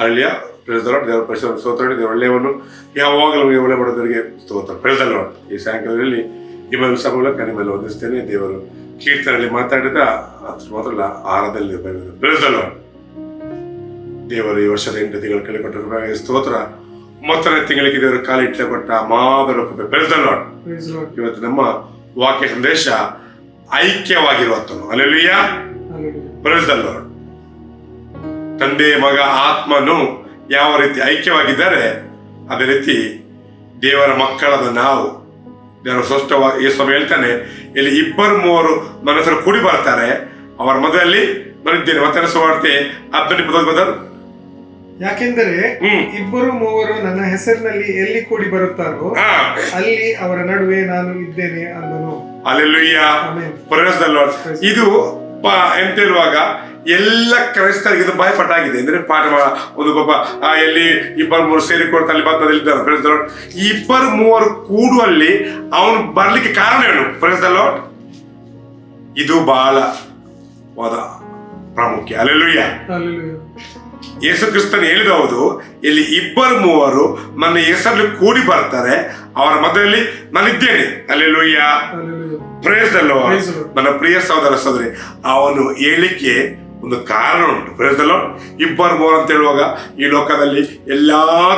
ಅಲ್ಲಿಯ ಪ್ರೆಸಲ ದೇವರ ಪರಿಸರ ಸ್ತೋತ್ರ ದೇವರ ಒಳ್ಳೆಯವನು ಯಾವಾಗಲೂ ಒಳ್ಳೆ ಬಡವರಿಗೆ ಸ್ತೋತ್ರ. ಲಾರ್ಡ್ ಈ ಸಾಯಂಕಾಲದಲ್ಲಿ ನಿಮ್ಮ ಸಹ ಮೂಲಕ ನಿಮ್ಮಲ್ಲಿ ವಂದಿಸ್ತೇನೆ. ದೇವರು ಕೀರ್ತನೆಯಲ್ಲಿ ಮಾತಾಡಿದ ಅದ್ರ ಮಾತ್ರ ಆಹಾರದಲ್ಲಿ ಲಾರ್ಡ್ ದೇವರು ಈ ವರ್ಷದ ಎಂಟು ತಿಂಗಳು ಕೇಳಿಕೊಟ್ಟ ಸ್ತೋತ್ರ ಒಂಬತ್ತನೇ ತಿಂಗಳಿಗೆ ದೇವರು ಕಾಲಿಟ್ಲೆ ಕೊಟ್ಟ ಮಾದರ the ಇವತ್ತು ನಮ್ಮ ವಾಕ್ಯ ಸಂದೇಶ ಐಕ್ಯವಾಗಿರುವತ್ತನು ಅಲ್ಲೆಲ್ಲೂಯ್ಯ Hallelujah. ತಂದೆ ಮಗ ಆತ್ಮನು ಯಾವ ರೀತಿ ಐಕ್ಯವಾಗಿದ್ದಾರೆ ಅದೇ ರೀತಿ ದೇವರ ಮಕ್ಕಳಾದ ನಾವು ದೇವರ ಸ್ಪಷ್ಟವಾಗಿ ಯೇಸು ಹೇಳ್ತಾನೆ ಇಲ್ಲಿ ಇಬ್ಬರು ಮೂವರು ಮನಸ್ಸರು ಕೂಡಿ ಬರ್ತಾರೆ. ಅವರ ಮಧ್ಯದಲ್ಲಿ ಬಂದಿದ್ದೇನೆ. ಮತ್ತೆ ಸುವಾರ್ತೆ ಪದ ಬದಲು ಯಾಕೆಂದರೆ ಹ್ಮ್. ಇಬ್ಬರು ಮೂವರು ನನ್ನ ಹೆಸರಿನಲ್ಲಿ ಎಲ್ಲಿ ಕೂಡಿ ಬರುತ್ತಾರೋ ಅಲ್ಲಿ ಅವರ ನಡುವೆ ನಾನು ಇದ್ದೇನೆ ಅಂದನು. ಅಲ್ಲೆಲ್ಲೂಯ್ಯ ಇದು ಎಂತ ಇರುವಾಗ ಎಲ್ಲ ಕ್ರೈಸ್ತರಿಗೆ ಇದು ಭಯಪಟ್ಟಾಗಿದೆ. ಅಂದ್ರೆ ಪಾಠ ಒಂದು ಪಾಪ ಎಲ್ಲಿ ಇಬ್ಬರು ಮೂರು ಸೇರಿಕೊಂಡು ಅಲ್ಲಿ ಬಂದಲ್ಲಿ ಇದ್ದಾರೆ ಇಬ್ಬರು ಮೂವರು ಕೂಡುವಲ್ಲಿ ಅವನು ಬರ್ಲಿಕ್ಕೆ ಕಾರಣ ಏನು? ಪ್ರೈಸ್ ದ ಲಾರ್ಡ್ ಇದು ಬಹಳ ವಾದ ಪ್ರಾಮುಖ್ಯ. Alleluia Hallelujah. ಯೇಸು ಕ್ರಿಸ್ತನ್ ಹೇಳಿದ ಹೌದು ಇಲ್ಲಿ ಇಬ್ಬರು ಮೂವರು ನನ್ನ ಹೆಸರಲ್ಲಿ ಕೂಡಿ ಬರ್ತಾರೆ ಅವರ ಮಧ್ಯದಲ್ಲಿ ನಾನಿದ್ದೇನೆ. Alleluia Hallelujah. ಪ್ರೇಸ್ ಅಲ್ಲೋ. ನನ್ನ ಪ್ರಿಯ ಸಹೋದರ ಸಹೋದರಿ ಅವನು ಹೇಳಿಕೆ ಒಂದು ಕಾರಣ ಉಂಟು. ಪ್ರೇಸ್ ಇಬ್ಬರು ಮೂರು ಅಂತ ಹೇಳುವಾಗ ಈ ಲೋಕದಲ್ಲಿ ಎಲ್ಲ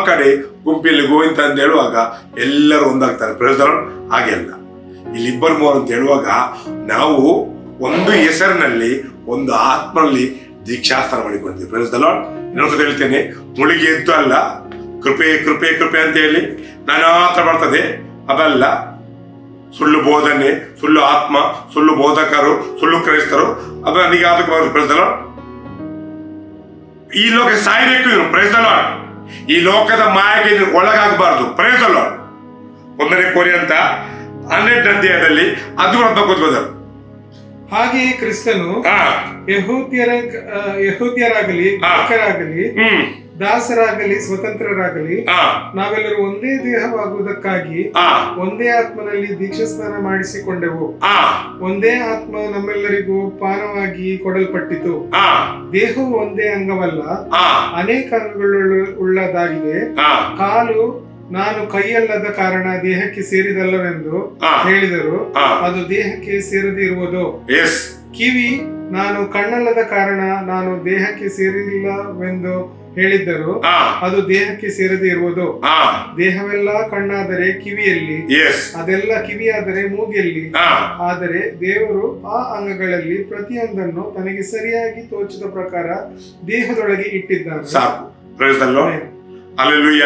ಕಡೆ ಗುಂಪಿಯಲ್ಲಿ ಗೋವಿಂದ ಅಂತ ಹೇಳುವಾಗ ಎಲ್ಲರೂ ಒಂದಾಗ್ತಾರೆ. ಪ್ರೇಸ್ ಹಾಗೆ ಅಲ್ಲ. ಇಲ್ಲಿ ಇಬ್ಬರು ಮೂರು ಅಂತ ಹೇಳುವಾಗ ನಾವು ಒಂದು ಹೆಸರಿನಲ್ಲಿ, ಒಂದು ಆತ್ಮನಲ್ಲಿ ದೀಕ್ಷಾಸ್ತ್ರ ಮಾಡಿಕೊಂಡಿದ್ದೀವಿ. ಪ್ರೇಸ್ ಇನ್ನೊಂದು ಹೇಳ್ತೇನೆ, ಮುಳುಗಿ ಎದ್ದು ಅಲ್ಲ. ಕೃಪೆ ಕೃಪೆ ಕೃಪೆ ಅಂತ ಹೇಳಿ ನಾನಾ ಥರ ಬರ್ತದೆ ಅದಲ್ಲ. ಸುಳ್ಳು ಬೋಧನೆ ಸುಳ್ಳು ಆತ್ಮ ಸುಳ್ಳು ಬೋಧಕರು ಸುಳ್ಳು ಕ್ರೈಸ್ತರು. ಅದು ನನಗೆ ಬರೋದು ಪ್ರೈಸಲ ಈ ಲೋಕ ಸಾಯಬೇಕು ಇವನು ಪ್ರಯತ್ನ ಈ ಲೋಕದ ಮಾಯಕ್ಕೆ ಒಳಗಾಗಬಾರದು ಪ್ರೈಸಲ ಒಂದನೇ ಕೋರಿ ಅಂತ ಹನ್ನೆರಡು ಅಧ್ಯಾಯದಲ್ಲಿ ಅದು ಅಂತ ಕೂತ್ಕೋದರು ಹಾಗೆಯೇ ಕ್ರಿಸ್ತನು ಹಾ. ಯಹೂದ್ಯರ ಯಹೂದ್ಯರಾಗಲಿ. ಹ್ಮ್. ದಾಸರಾಗಲಿ ಸ್ವತಂತ್ರರಾಗಲಿ ನಾವೆಲ್ಲರೂ ಒಂದೇ ದೇಹವಾಗುವುದಕ್ಕಾಗಿ ಒಂದೇ ಆತ್ಮನಲ್ಲಿ ದೀಕ್ಷಾಸ್ನಾನ ಮಾಡಿಸಿಕೊಂಡೆವು. ಹಾ ಒಂದೇ ಆತ್ಮ ನಮ್ಮೆಲ್ಲರಿಗೂ ಪಾನವಾಗಿ ಕೊಡಲ್ಪಟ್ಟಿತು. ದೇಹವು ಒಂದೇ ಅಂಗವಲ್ಲ ಅನೇಕ ಅಂಗಗಳು ಉಳ್ಳದಾಗಿದೆ. ಕಾಲು ನಾನು ಕೈಯಲ್ಲದ ಕಾರಣ ದೇಹಕ್ಕೆ ಸೇರಿದಲ್ಲವೆಂದು ಹೇಳಿದರು. ಅದು ದೇಹಕ್ಕೆ ಸೇರದೇ ಇರುವುದು. ಎಸ್. ಕಿವಿ ನಾನು ಕಣ್ಣಲ್ಲದ ಕಾರಣ ನಾನು ದೇಹಕ್ಕೆ ಸೇರಿಲ್ಲವೆಂದು ಹೇಳಿದ್ದರು ಅದು ದೇಹಕ್ಕೆ ಸೇರದೆ ಇರುವುದು. ದೇಹವೆಲ್ಲ ಕಣ್ಣಾದರೆ ಕಿವಿಯಲ್ಲಿ ಎಸ್ ಅದೆಲ್ಲ ಕಿವಿಯಾದರೆ ಮೂಗಿಯಲ್ಲಿ. ಆದರೆ ದೇವರು ಆ ಅಂಗಗಳಲ್ಲಿ ಪ್ರತಿಯೊಂದನ್ನು ತನಗೆ ಸರಿಯಾಗಿ ತೋಚಿದ ಪ್ರಕಾರ ದೇಹದೊಳಗೆ ಇಟ್ಟಿದ್ದಾನೆ. ಸಾಕು. ಅಲ್ಲೆಲ್ಲೂಯ್ಯ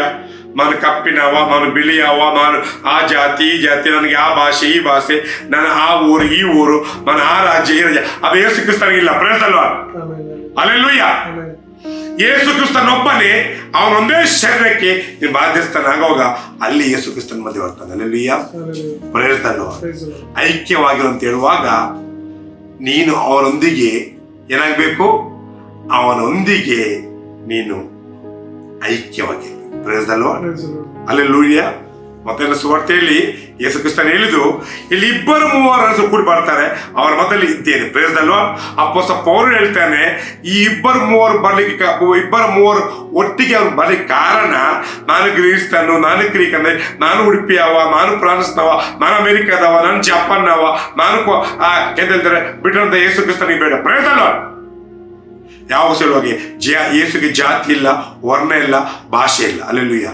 ನಾನು ಕಪ್ಪಿನವ ನಾನು ಬಿಳಿಯವ ನಾನು ಆ ಜಾತಿ ಈ ಜಾತಿ ನನಗೆ ಆ ಭಾಷೆ ಈ ಭಾಷೆ ನನ್ನ ಆ ಊರು ಈ ಊರು ಮನ ಆ ರಾಜ್ಯ ಈ ರಾಜ್ಯ. ಅದು ಯೇಸು ಕ್ರಿಸ್ತನಿಗಿಲ್ಲ. ಪ್ರೇಸಲ್ವಾ ಅಲ್ಲೆಲ್ಲೂಯ್ಯ ಆಮೆನ್. ಯೇಸು ಕ್ರಿಸ್ತನೊಬ್ಬನೇ ಅವನೊಂದೇ ಶರೀರಕ್ಕೆ ನೀನು ಬಾಧಿಸ್ತಾನೆ. ಆಗುವಾಗ ಅಲ್ಲಿ ಯೇಸು ಕ್ರಿಸ್ತನ ಮಧ್ಯೆ ಬರ್ತಾನೆ. ಅಲ್ಲಿಯ Lord. ಐಕ್ಯವಾಗಿರು ಅಂತ ಹೇಳುವಾಗ ನೀನು ಅವನೊಂದಿಗೆ ಏನಾಗಬೇಕು? ಅವನೊಂದಿಗೆ ನೀನು ಐಕ್ಯವಾಗಿ ಪ್ರೇರಿತಲ್ವಾ ಅಲ್ಲಿ ಲೂಯ್ಯ ಮತ್ತೆ ಸುವಾರ್ತೆಯಲ್ಲಿ ಯೇಸು ಕ್ರಿಸ್ತನ್ ಹೇಳಿದು ಇಲ್ಲಿ ಇಬ್ಬರು ಮೂವರು ಕೂಡಿ ಬರ್ತಾರೆ. ಅವರ ಮಧ್ಯದಲ್ಲಿ ಇದ್ದೇನೆ. ಪ್ರೇಸದಲ್ವಾ ಅಪ್ಪಸ ಪೌರು ಹೇಳ್ತಾನೆ ಈ ಇಬ್ಬರು ಮೂವರು ಬರ್ಲಿಕ್ಕೆ ಇಬ್ಬರ ಮೂವರು ಒಟ್ಟಿಗೆ ಅವ್ರು ಬರ್ಲಿಕ್ಕೆ ಕಾರಣ ನಾನು ಗ್ರೀಸ್ತಾನು ನಾನು ಗ್ರೀಕ್ ಅಂದ್ರೆ ನಾನು ಉಡುಪಿಯವ ನಾನು ಫ್ರಾನ್ಸ್ನವ ನಾನು ಅಮೆರಿಕದವ ನಾನು ಜಪಾನ್ನವ ನಾನು ಕೊ- ಆ, ಎಂತ ಹೇಳ್ತಾರೆ ಬಿಟ್ಟಂತ ಯೇಸು ಕ್ರಿಸ್ತನಿಗೆ ಬೇಡ. ಪ್ರೇಸ್ ಅಲ್ವಾ ಯಾವ ಸಲುವಾಗಿ ಜ ಯೇಸುಗೆ ಜಾತಿ ಇಲ್ಲ ವರ್ಣ ಇಲ್ಲ ಭಾಷೆ ಇಲ್ಲ. ಅಲ್ಲೆಲ್ಲೂಯ್ಯ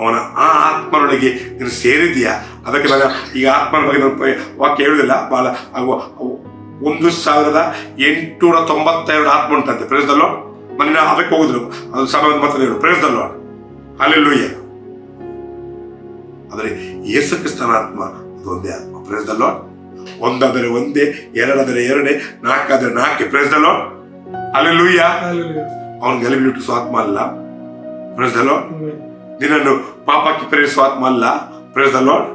ಅವನ ಆ ಆತ್ಮನೊಳಗೆ ನೀನು ಸೇರಿದೆಯಾ ಅದಕ್ಕೆ ನಾನು ಈಗ ಆತ್ಮನ ಬಗ್ಗೆ ನಾನು ವಾಕ್ಯ ಹೇಳುದಿಲ್ಲ ಬಹಳ ಒಂದು ಸಾವಿರದ ಎಂಟುನೂರ ತೊಂಬತ್ತೆರಡು ಆತ್ಮ ಉಂಟಂತೆ. ಪ್ರೇಸ್ದಲ್ಲೋ ಮನೆ ನಾವು ಅದಕ್ಕೆ ಹೋಗುದಿಲ್ಲ. ಅದು ಸಮಯ ಮತ್ತೆ ಹೇಳು. ಪ್ರೇಸ್ದಲ್ಲೋ ಅಲ್ಲೆಲ್ಲೂಯ್ಯ ಆದರೆ ಯೇಸು ಕ್ರಿಸ್ತನ ಆತ್ಮ ಅದೊಂದೇ ಒಂದೇ ಆತ್ಮ. ಪ್ರೇಸ್ದಲ್ಲೋ ಒಂದಾದರೆ ಒಂದೇ ಎರಡಾದರೆ ಎರಡೇ ನಾಲ್ಕಾದರೆ ನಾಲ್ಕೆ. ಪ್ರೇಸ್ದಲ್ಲೋ ಅಲ್ಲೆಲ್ಲೂಯ್ಯ ಅವನಿಗೆ ಅವನು ಗಲಿಬಿಟ್ಟು ಸ್ವಾತ್ಮ ಅಲ್ಲ. ಪ್ರೇಸ್ದಲ್ಲೋ ನಿನ್ನನ್ನು ಪಾಪಕ್ಕೆ ಪ್ರೇರಿಸುವ ಆತ್ಮ ಅಲ್ಲ. ಪ್ರೇಸ್ ದ ಲಾರ್ಡ್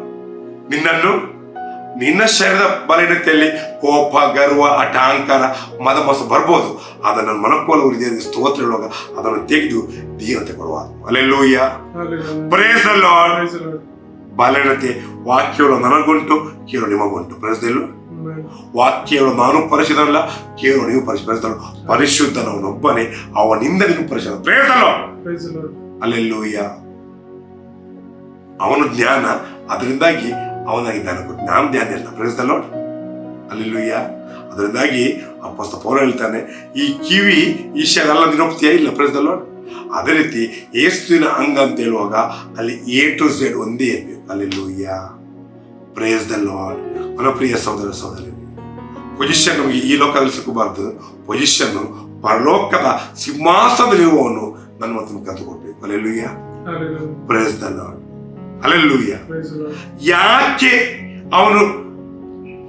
ನಿನ್ನನ್ನು ನಿನ್ನ ಶರೀರದ ಬಲಹೀನತೆಯಲ್ಲಿ ಕೋಪ ಗರ್ವ ಅಟಹಂಕಾರ ಮದ ಮಸ ಬರ್ಬೋದು ಅದನ್ನು ಮನಕೋಲ ಉರಿದ ಸ್ತೋತ್ರ ಹೇಳುವಾಗ ಅದನ್ನು ತೆಗೆದು ದೀನತೆ ಕೊಡುವ alleluia Hallelujah. Praise the Lord Praise the Lord. ಬಲಹೀನತೆ ವಾಕ್ಯಗಳು ನನಗುಂಟು ಕೇಳು ನಿಮಗುಂಟು. Praise the Amen. ಆಮೆನ್. ವಾಕ್ಯಗಳು ನಾನು ಪರಿಶುದ್ಧನಲ್ಲ ಕೇಳು ನೀವು ಪರಿಶುದ್ಧ. ಪರಿಶುದ್ಧನವನೊಬ್ಬನೇ ಅವನಿಂದ ನೀವು ಪರಿಶುದ್ಧ. ಪ್ರೇಸಲ್ಲ. ಅಲ್ಲೆಲ್ಲೂಯ್ಯ ಅವನು ಜ್ಞಾನ ಅದರಿಂದಾಗಿ ಅವನಾಗಿ ಜ್ಞಾನ ಕೊಟ್ಟು ನಾನು ಜ್ಞಾನ ಇಲ್ಲ ನೋಡಿ. ಅಲ್ಲಿಲ್ಲೂಯ್ಯ ಅದರಿಂದಾಗಿ ಅಪ್ಪಸ್ತ ಪೌರ ಹೇಳ್ತಾನೆ ಈ ಕಿವಿ ಈಶ್ವರೆಲ್ಲ ನಿರೋಪ್ತಿಯ ಇಲ್ಲ ಪ್ರೇಸಲ್ಲ ಅದೇ ರೀತಿ ಏಸುವಿನ ಅಂಗ ಅಂತ ಹೇಳುವಾಗ ಅಲ್ಲಿ ಎ ಟು ಝೆಡ್ ಒಂದೇ ಇರಬೇಕು. ಅಲ್ಲಿಲ್ಲೂಯ್ಯ ಪ್ರೇಸ್ ದ ಲಾರ್ಡ್ ಮನಪ್ರಿಯ ಪ್ರಿಯ ಸಹೋದರ ಸಹೋದರಿ ಪೊಸಿಷನ್ ನಮಗೆ ಈ ಲೋಕದಲ್ಲಿ ಸಿಕ್ಕಬಾರ್ದು ಪೊಸಿಷನ್ ಪರಲೋಕದ ಸಿಂಹಾಸನದಲ್ಲಿರುವವನು ನನ್ನ ಮಾತನ್ನು ಕತ್ತುಕೊಡ್ಬೇಕು alleluia Hallelujah. Praise the lord Lord. ಯಾಕೆ ಅವನು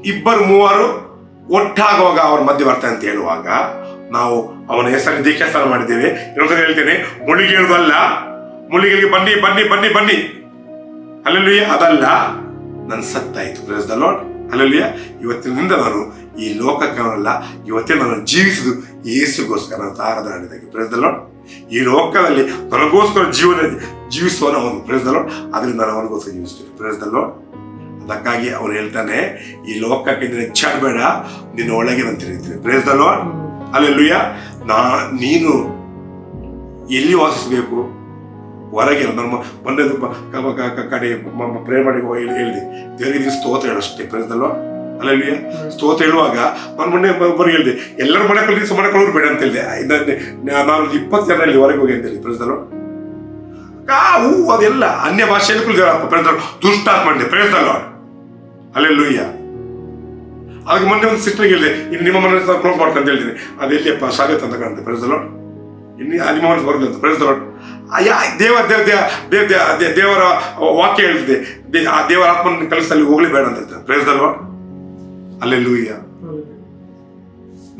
ಇಬ್ಬರು ಮೂವರು ಒಟ್ಟಾಗುವಾಗ ಅವ್ರ ಮಧ್ಯೆ ಬರ್ತಾರೆ ಅಂತ ಹೇಳುವಾಗ ನಾವು ಅವನ ಹೆಸರು ದೀಕ್ಷಾಸ್ಥಾನ ಮಾಡಿದ್ದೇವೆ. ಇನ್ನೊಂದ್ಸರಿ ಹೇಳ್ತೇನೆ ಮುಳುಗೇಳುವುದಲ್ಲ ಮುಳುಗಿಗೆ ಬನ್ನಿ ಬನ್ನಿ ಬನ್ನಿ ಬನ್ನಿ. ಅಲ್ಲೆಲ್ಲೂಯ್ಯ ಅದಲ್ಲ ನನ್ನ ಸತ್ತಾಯಿತು ಪ್ರೇಸ್ ದ ಲಾರ್ಡ್ ಅಲ್ಲೆಲ್ಲೂಯ್ಯ ಇವತ್ತಿನಿಂದ ನಾನು ಈ ಲೋಕಕ್ಕೆ ಅವನಲ್ಲ ಇವತ್ತೇ ನಾನು ಜೀವಿಸಿದ್ದು ಯೇಸುಗೋಸ್ಕರ ನಾನು ಆರಾಧನೆ ಪ್ರೇಸ್ ದ ಲಾರ್ಡ್ ಈ ಲೋಕದಲ್ಲಿ ನನಗೋಸ್ಕರ ಜೀವನ ಜೀವಿಸುವನು ಅವನು ಪ್ರೇಸ್ ಅದರಿಂದ ನಾನು ಅವನಿಗೋಸ್ಕರ ಜೀವಿಸ್ತೀನಿ. ಲಾರ್ಡ್ ಅದಕ್ಕಾಗಿ ಅವನು ಹೇಳ್ತಾನೆ, ಈ ಲೋಕಕ್ಕೆ ನೀನು ಹೆಚ್ಚಾಡಬೇಡ ನಿನ್ನ ಒಳಗೆ ನಾನು ತಿಳಿತೀನಿ ಪ್ರೇಸ್ ಅಲ್ಲೆಲ್ಲುಯ್ಯ ನಾ, ನೀನು ಎಲ್ಲಿ ವಾಸಿಸಬೇಕು? ಹೊರಗೆ. ನಮ್ಮ ಮೊನ್ನೆ ಕಡೆ ಪ್ರೇರ್ ಹೇಳಿ ಹೋಗಿ ಹೇಳಿದೆ ದೇವರಿಗೆ ಸ್ತೋತ್ರ ಹೇಳಷ್ಟೇ. ಅಷ್ಟೇ ಅಲ್ಲೆಲ್ಲೂಯ್ಯ ಸ್ತೋತ್ರ ಹೇಳುವಾಗ ನಾನು ಮೊನ್ನೆ ಒಬ್ಬರು ಹೇಳಿದೆ, ಎಲ್ಲರ ಮನೆ ಕಲಿಸಿ ಮನೆ ಕಳವ್ರು ಬೇಡ ಅಂತ ಹೇಳಿದೆ. ನಾನು ಇಪ್ಪತ್ತು ಜನ ಇಲ್ಲಿ ಹೊರಗೆ ಹೋಗಿ ಅಂತ ಹೇಳಿ ಲಾರ್ಡ್ ಆ ಹೂ, ಅದೆಲ್ಲ ಅನ್ಯ ಭಾಷೆಯಲ್ಲಿ ಕುಳಿತು ಪ್ರೇಸ್ ದ ಲಾರ್ಡ್ ದುಷ್ಟಾತ್ಮ ಅಂದೆ ಪ್ರೇಸ್ ದ ಲಾರ್ಡ್ ಅಲ್ಲೆಲ್ಲೂಯ್ಯ. ಅದಕ್ಕೆ ಮೊನ್ನೆ ಒಂದು ಸಿಸ್ಟರ್ ಹೇಳಿದೆ, ಇನ್ನು ನಿಮ್ಮ ಮನೆ ಕ್ಲೋಸ್ ಮಾಡ್ತಾ ಅಂತ ಹೇಳ್ತೀನಿ ಅದು ಎಲ್ಲಿಯಪ್ಪ ಸಾಗತ್ ಅಂತ ಕಾಣುತ್ತೆ ಲಾರ್ಡ್ ಇನ್ನು ನಿಮ್ಮ ಮನಸ್ಸು ಬರಲಿ ಅಂತ ಆ, ಯಾ, ದೇವ ದೇವ ದೇವ ದೇವ ದೇವರ ವಾಕ್ಯ ಹೇಳ್ತಿದೆ. ಆ ದೇವರ ಆತ್ಮನ ಕಲಿಸಲ್ಲಿ ಹೋಗ್ಲಿ ಬೇಡ ಅಂತ ಲಾರ್ಡ್ ಅಲ್ಲೆಲ್ಲೂಯ್ಯ.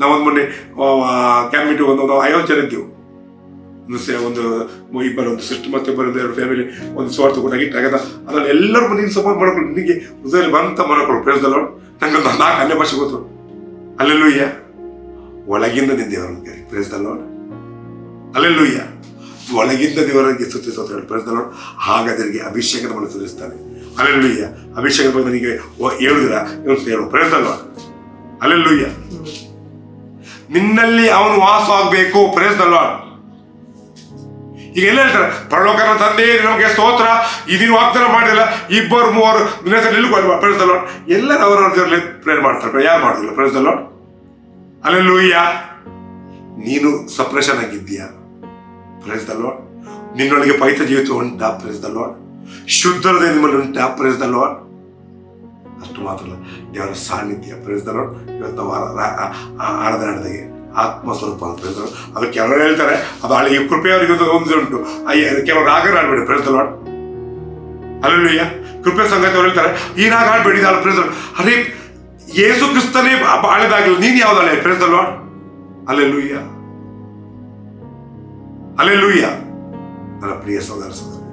ನಾವೊಂದು ಮೊನ್ನೆ ಕ್ಯಾಬಿನೆಟ್ ಒಂದು ಆಯೋಜನೆ ಐವತ್ತು ಜನ ಇದ್ದೆವು ಒಂದು ಇಬ್ಬರು, ಒಂದು ಸಿಸ್ಟರ್ ಮತ್ತೆ ಇಬ್ಬರು ಎರಡು ಫ್ಯಾಮಿಲಿ ಒಂದು ಸ್ವಾರ್ಥ ಕೂಡ ಆಗದ ಅದ್ರಲ್ಲಿ ಎಲ್ಲರೂ ನೀನು ಸಪೋರ್ಟ್ ಮಾಡ್ಕೊಂಡು ನಿನಗೆ ಹೃದಯದಲ್ಲಿ ಬಂತ ಮಾಡ್ಕೊಳ್ಳು ಪ್ರೇಸದಲ್ಲ ನಂಗೆ ನಾಲ್ಕು ಅನ್ಯ ಭಾಷೆ ಗೊತ್ತು. ಅಲ್ಲೆಲ್ಲೂಯ್ಯ ಒಳಗಿಂದ ನಿನ್ನ ದೇವರನ್ನು ಕೇಳಿ. ಅಲ್ಲೇ ಅಲ್ಲೆಲ್ಲೂಯ್ಯ ಒಳಗಿಂದ ದೇವರಿಗೆ ಸ್ತುತಿಸೋದು ಹೇಳಿ ಪ್ರೇಸದಲ್ಲ ಹಾಗಾದ್ರಿಗೆ ಅಭಿಷೇಕದ ಮಾಡಿ ಸುರಿಸ್ತಾನೆ ಅಲ್ಲೆಲ್ಲೂಯ್ಯ ಅಭಿಷೇಕದ ಬಗ್ಗೆ ನನಗೆ ಹೇಳುದಿರ ಹೇಳು ಅಲ್ವಾ? ಅಲ್ಲೆಲ್ಲೂಯ್ಯ ನಿನ್ನಲ್ಲಿ ಅವನು ವಾಸವಾಗಬೇಕು. ಪ್ರೇಸ್ ಪ್ರಯತ್ನ ಲಾರ್ಡ್ ಈಗ ಎಲ್ಲ ಹೇಳ್ತಾರೆ, ಪರಲೋಕನ ತಂದೆ ನಮಗೆ ಸ್ತೋತ್ರ. ಇದೀನು ವಾಗ್ದಾನ ಮಾಡಿಲ್ಲ ಇಬ್ಬರು ಮೂವರು ನಿನ್ನ ಪ್ರೇಸ್ ದ ಲಾರ್ಡ್ ಎಲ್ಲರೂ ಅವರವರಲ್ಲಿ ಪ್ರೇರ್ ಮಾಡ್ತಾರೆ. ಯಾರು ಮಾಡೋದಿಲ್ಲ ಪ್ರಯತ್ನ ಅಲ್ವಾ? ಅಲ್ಲೆಲ್ಲೂಯ್ಯ ನೀನು ಸಪ್ರೇಷನ್ ಆಗಿದ್ದೀಯಾ? ಪ್ರಯತ್ನ ಅಲ್ವಾ? ನಿನ್ನೊಳಗೆ ಪೈತ ಜೀವಿತ ಉಂಟಾ? ಪ್ರಯತ್ನ ಅಲ್ವಾ? ಶುದ್ಧರದ ನಿಮ್ಮಲ್ಲಿ ಉಂಟಾ? ಅಷ್ಟು ಮಾತ್ರ ಅಲ್ಲ. ದೇವರ ಸಾನ್ನಿಧ್ಯ. ಪ್ರೇಸ್ ದ ಇವತ್ತು ಆರಾಧನೆ ನಡೆದಾಗೆ ಆತ್ಮ ಸ್ವರೂಪ ಅಂತ ಪ್ರೇಸ್ ಅದು ಕೆಲವರು ಹೇಳ್ತಾರೆ ಅದು ಹಳೆಯ ಕೃಪೆ ಅವರಿಗೆ ಒಂದು ಉಂಟು. ಅಯ್ಯ, ಕೆಲವರು ರಾಗ ಆಡ್ಬೇಡಿ ಪ್ರೇಸ್ ದ ಲಾರ್ಡ್ ಅಲ್ಲೂಯ್ಯ ಕೃಪೆ ಸಂಗತಿ ಅವ್ರು ಹೇಳ್ತಾರೆ ಈ ರಾಗ ಆಡ್ಬೇಡಿ ಅಲ್ಲ ಪ್ರೇಸ್ ಅರೆ ಯೇಸು ಕ್ರಿಸ್ತನೇ ಬಾಳೆದಾಗಿಲ್ಲ ನೀನು ಯಾವ್ದಲ್ಲ ಪ್ರೇಸ್ ಲಾರ್ಡ್ ಅಲ್ಲೆಲ್ಲೂಯ್ಯ ಅಲ್ಲೆಲ್ಲೂಯ್ಯ ನನ್ನ ಪ್ರಿಯ ಸಹೋದರ ಸಹೋದರಿ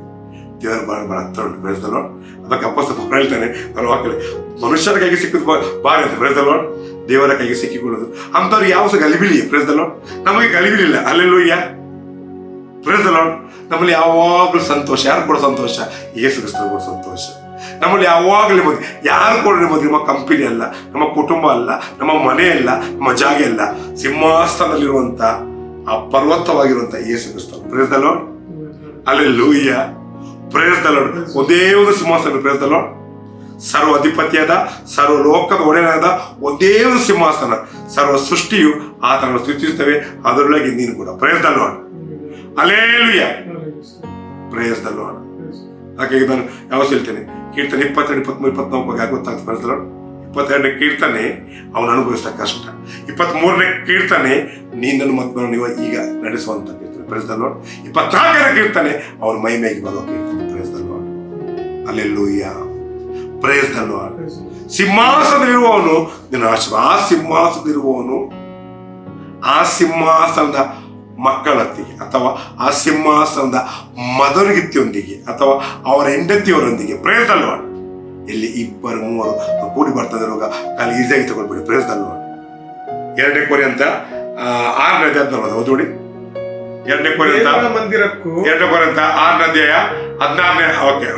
ದೇವರ ಬಹಳ ಹತ್ರ ಉಂಟು ಲಾರ್ಡ್ ಅದಕ್ಕೆ ಅಪ್ಪಸ್ತ ಹೇಳ್ತಾನೆ, ನಾನು ವಾಕ್ಯ ಮನುಷ್ಯರ ಕೈಗೆ ಸಿಕ್ಕಿದ್ದು ಬಾರಿ ಅಂತ ಲಾರ್ಡ್ ದೇವರ ಕೈಗೆ ಸಿಕ್ಕಿಕೊಳ್ಳೋದು. ಅಂಥವ್ರು ಯಾವ ಸಹ ಗಲಿಬಿಲಿ ಪ್ರೇಸ್ ದ ಲಾರ್ಡ್ ನಮಗೆ ಗಲಿಬಿಲಿಲ್ಲ ಅಲ್ಲೆಲ್ಲೂಯ್ಯ ಪ್ರೇಸ್ ದ ಲಾರ್ಡ್ ನಮ್ಮಲ್ಲಿ ಯಾವಾಗಲೂ ಸಂತೋಷ, ಯಾರು ಕೂಡ ಸಂತೋಷ? ಯೇಸು ಕ್ರಿಸ್ತರು ಕೊಡೋ ಸಂತೋಷ. ನಮ್ಮಲ್ಲಿ ಯಾವಾಗಲೂ ನೆಮ್ಮದಿ. ಯಾರು ಕೂಡ ನಿಮ್ಮದು? ನಮ್ಮ ಕಂಪನಿ ಅಲ್ಲ, ನಮ್ಮ ಕುಟುಂಬ ಅಲ್ಲ, ನಮ್ಮ ಮನೆ ಅಲ್ಲ, ನಮ್ಮ ಜಾಗ ಅಲ್ಲ. ಸಿಂಹಾಸನದಲ್ಲಿರುವಂತ ಆ ಪರ್ವತವಾಗಿರುವಂತ Yesu Kristha praise the Lord ಒಂದೇ ಒಂದು ಸಿಂಹಾಸನ ಲಾರ್ಡ್ ಸರ್ವ ಅಧಿಪತಿಯಾದ ಸರ್ವ ಲೋಕದ ಒಡೆಯನಾದ ಒಂದೇ ಒಂದು ಸಿಂಹಾಸನ. ಸರ್ವ ಸೃಷ್ಟಿಯು ಆತನನ್ನು ಸ್ತುತಿಸುತ್ತವೆ, ಅದರೊಳಗೆ ನೀನು ಕೂಡ. ಅಲೇಲುಯ ಅಲೇಲುಯ್ಯ ಲಾರ್ಡ್ ಹಾಗಾಗಿ ನಾನು ಯಾವಾಗ ಹೇಳ್ತೇನೆ, ಕೀರ್ತನೆ ಇಪ್ಪತ್ತೆರಡು, ಇಪ್ಪತ್ಮೂರು, ಇಪ್ಪತ್ನಾಲ್ಕು ಗೊತ್ತಾಗ್ತದೆ ಪ್ರೇಸ್ ಲಾರ್ಡ್ ಇಪ್ಪತ್ತೆರಡನೇ ಕೀರ್ತನೆ ಅವನು ಅನುಭವಿಸ್ತಾ ಕಷ್ಟ. ಇಪ್ಪತ್ತ್ ಮೂರನೇ ಕೀರ್ತನೆ ನೀನನ್ನು ಮತ್ತು ನೀವು ಈಗ ಕೀರ್ತನೆ ಪ್ರೇಸ್ ದ ಲಾರ್ಡ್ ಇಪ್ಪತ್ನಾಲ್ಕನೇ ಕೀರ್ತನೆ ಮೈ ಮೈಗೆ ಬರುವ ಕೀರ್ತನೆ. Praise the Lord hallelujah praise the Lord ಸಿಂಹಾಸನದಲ್ಲಿರುವವನು ನಿನ್ನ ಆಶೀರ್ವಾದ ಆ ಸಿಂಹಾಸನದಲ್ಲಿರುವವನು ಆ ಸಿಂಹಾಸನದ ಮಕ್ಕಳತ್ತಿಗೆ ಅಥವಾ ಆ ಸಿಂಹಾಸನದ ಮದನಗಿತ್ತಿಯೊಂದಿಗೆ ಅಥವಾ ಅವರ ಹೆಂಡತಿಯವರೊಂದಿಗೆ. ಪ್ರೇಸ್ ದ ಲಾರ್ಡ್ ಇಲ್ಲಿ ಇಬ್ಬರು ಮೂವರು ಕೂಡಿ ಬರ್ತದೆ ಇರುವಾಗ ಕಾಲು ಈಸಿಯಾಗಿ ತಗೊಳ್ಬೇಡಿ. ಪ್ರೇಸ್ ದ ಲಾರ್ಡ್ ಎರಡನೇ ಕೋರಿ ಅಂತ ಆರನೇ ಹದಿನಾರು ಓದಿ ಎರಡನೇ ಕೊರಂತ ಮಂದಿರಕ್ಕೂ ಎರಡನೇ ಕೊರಂತ ಆರನೇ ಅಧ್ಯಾಯ? ಹದಿನಾರನೇ ಓಕೆ.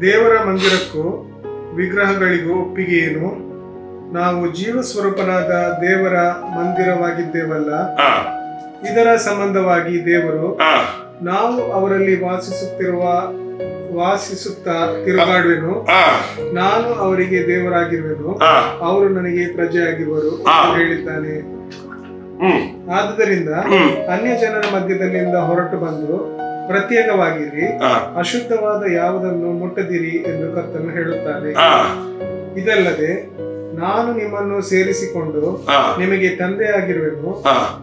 ದೇವರ ಮಂದಿರಕ್ಕೂ ವಿಗ್ರಹಗಳಿಗೂ ಒಪ್ಪಿಗೆ ಏನು? ನಾವು ಜೀವ ಸ್ವರೂಪನಾದ ದೇವರ ಮಂದಿರವಾಗಿದ್ದೇವಲ್ಲ ಇದರ ಸಂಬಂಧವಾಗಿ ದೇವರು ನಾವು ಅವರಲ್ಲಿ ವಾಸಿಸುತ್ತಿರುವ ವಾಸಿಸುತ್ತಾ ತಿರುಗಾಡುವೆನು. ನಾನು ಅವರಿಗೆ ದೇವರಾಗಿರುವೆನು. ಅವರು ನನಗೆ ಪ್ರಜೆಯಾಗಿರುವರು. ಹೇಳಿದ್ದಾನೆ. ಆದುದರಿಂದ ಅನ್ಯ ಜನರ ಮಧ್ಯದಲ್ಲಿಂದ ಹೊರಟು ಬಂದು ಪ್ರತ್ಯೇಕವಾಗಿರಿ ಅಶುದ್ಧವಾದ ಯಾವುದನ್ನು ಮುಟ್ಟದಿರಿ ಎಂದು ಕರ್ತನು ಹೇಳುತ್ತಾನೆ. ಇದಲ್ಲದೆ ನಾನು ನಿಮ್ಮನ್ನು ಸೇರಿಸಿಕೊಂಡು ನಿಮಗೆ ತಂದೆಯಾಗಿರುವೆನು.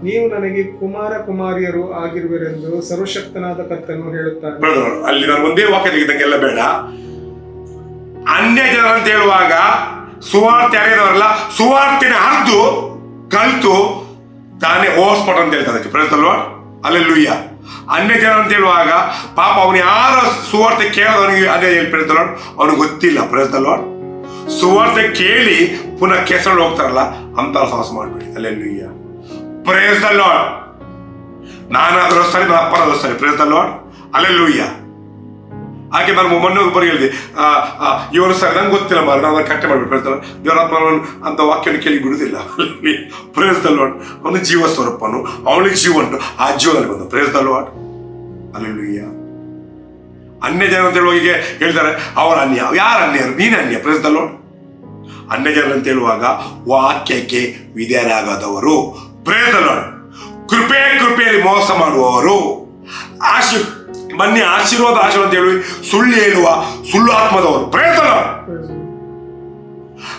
ನೀವು ನನಗೆ ಕುಮಾರ ಕುಮಾರಿಯರು ಆಗಿರುವಿರೆಂದು ಸರ್ವಶಕ್ತನಾದ ಕರ್ತನು ಹೇಳುತ್ತಾನೆ. ಅಲ್ಲಿ ನಾನು ಒಂದೇ ವಾಕ್ಯ ತೆಗೆದಕ್ಕೆಲ್ಲ ಬೇಡ. ಅನ್ಯ ಜನರು ಅಂತ ಹೇಳುವಾಗ ಸುವಾರ್ತೆ ಅರಿಯದವರಲ್ಲ ಸುವಾರ್ತೆನ ಹರಿದು ಕಲ್ತು ತಾನೇ ಓಸ್ಪಟ್ ಅಂತ ಹೇಳ್ತಾರೆ ಅದಕ್ಕೆ ಪ್ರಯತ್ನಲ್ವಾ ಅಲ್ಲೆಲ್ಲುಯ್ಯ ಅನ್ಯ ಜನ ಅಂತ ಹೇಳುವಾಗ ಪಾಪ ಅವನು ಯಾರ ಸುವಾರ್ತೆ ಕೇಳೋದವನಿಗೆ ಅದೇ ಹೇಳಿ ಪ್ರಯತ್ನ ಅವನಿಗೆ ಗೊತ್ತಿಲ್ಲ ಪ್ರಯತ್ನಲ್ವಾ ಸುವಾರ್ತೆ ಕೇಳಿ ಪುನಃ ಕೆಸರಲ್ಲಿ ಹೋಗ್ತಾರಲ್ಲ ಅಂತ ಸಾಹಸ ಮಾಡಬೇಡಿ ಅಲ್ಲೆಲ್ಲುಯ್ಯ ಪ್ರೇಸ್ ದ ಲಾರ್ಡ್ ನಾನಾದರೂ ಸರಿ ನನ್ನ ಅಪ್ಪನಾದರೂ ಸರಿ ಪ್ರೇಸ್ ದ ಲಾರ್ಡ್ ಅಲ್ಲೆಲ್ಲುಯ್ಯ ಹಾಗೆ ನಾನು ಮೊನ್ನೆ ಒಬ್ಬರು ಹೇಳಿದೆ ಇವರು ಸರ್, ನಂಗೆ ಗೊತ್ತಿಲ್ಲ ಮಾರ ನಾನು ಕಟ್ಟೆ ಮಾಡಬೇಕು ಹೇಳ್ತಾರೆ. ದೇವರ ಆತ್ಮನವನು ಅಂತ ವಾಕ್ಯವನ್ನು ಕೇಳಿ ಬಿಡುವುದಿಲ್ಲ. ಲಾರ್ಡ್ ಅವನು ಜೀವ ಸ್ವರೂಪನು, ಅವನಿಗೆ ಜೀವ ಉಂಟು. ಆ ಜೀವನಲ್ಲಿ ಬಂದು ಲಾರ್ಡ್ ಅಲ್ಲೆಲ್ಲುಯ್ಯ ಅನ್ಯ ಜನ ಅಂತ ಹೇಳುವಾಗ ಹೀಗೆ ಹೇಳ್ತಾರೆ, ಅವರ ಅನ್ಯ, ಯಾರು ಅನ್ಯರು? ನೀನು ಅನ್ಯ ಲಾರ್ಡ್ ಅನ್ಯ ಜನರು ಅಂತ ಹೇಳುವಾಗ, ವಾಕ್ಯಕ್ಕೆ ವಿಧೇಯರಾಗದವರು ಲಾರ್ಡ್ ಕೃಪೆ, ಕೃಪೆಯಲ್ಲಿ ಮೋಸ ಮಾಡುವವರು. ಆಶೀರ್ ಬನ್ನಿ, ಆಶೀರ್ವಾದ ಆಶೀರ್ವಾದ ಅಂತ ಹೇಳಿ ಸುಳ್ಳು ಹೇಳುವ ಸುಳ್ಳು ಆತ್ಮದವರು. ಪ್ರೇಸ್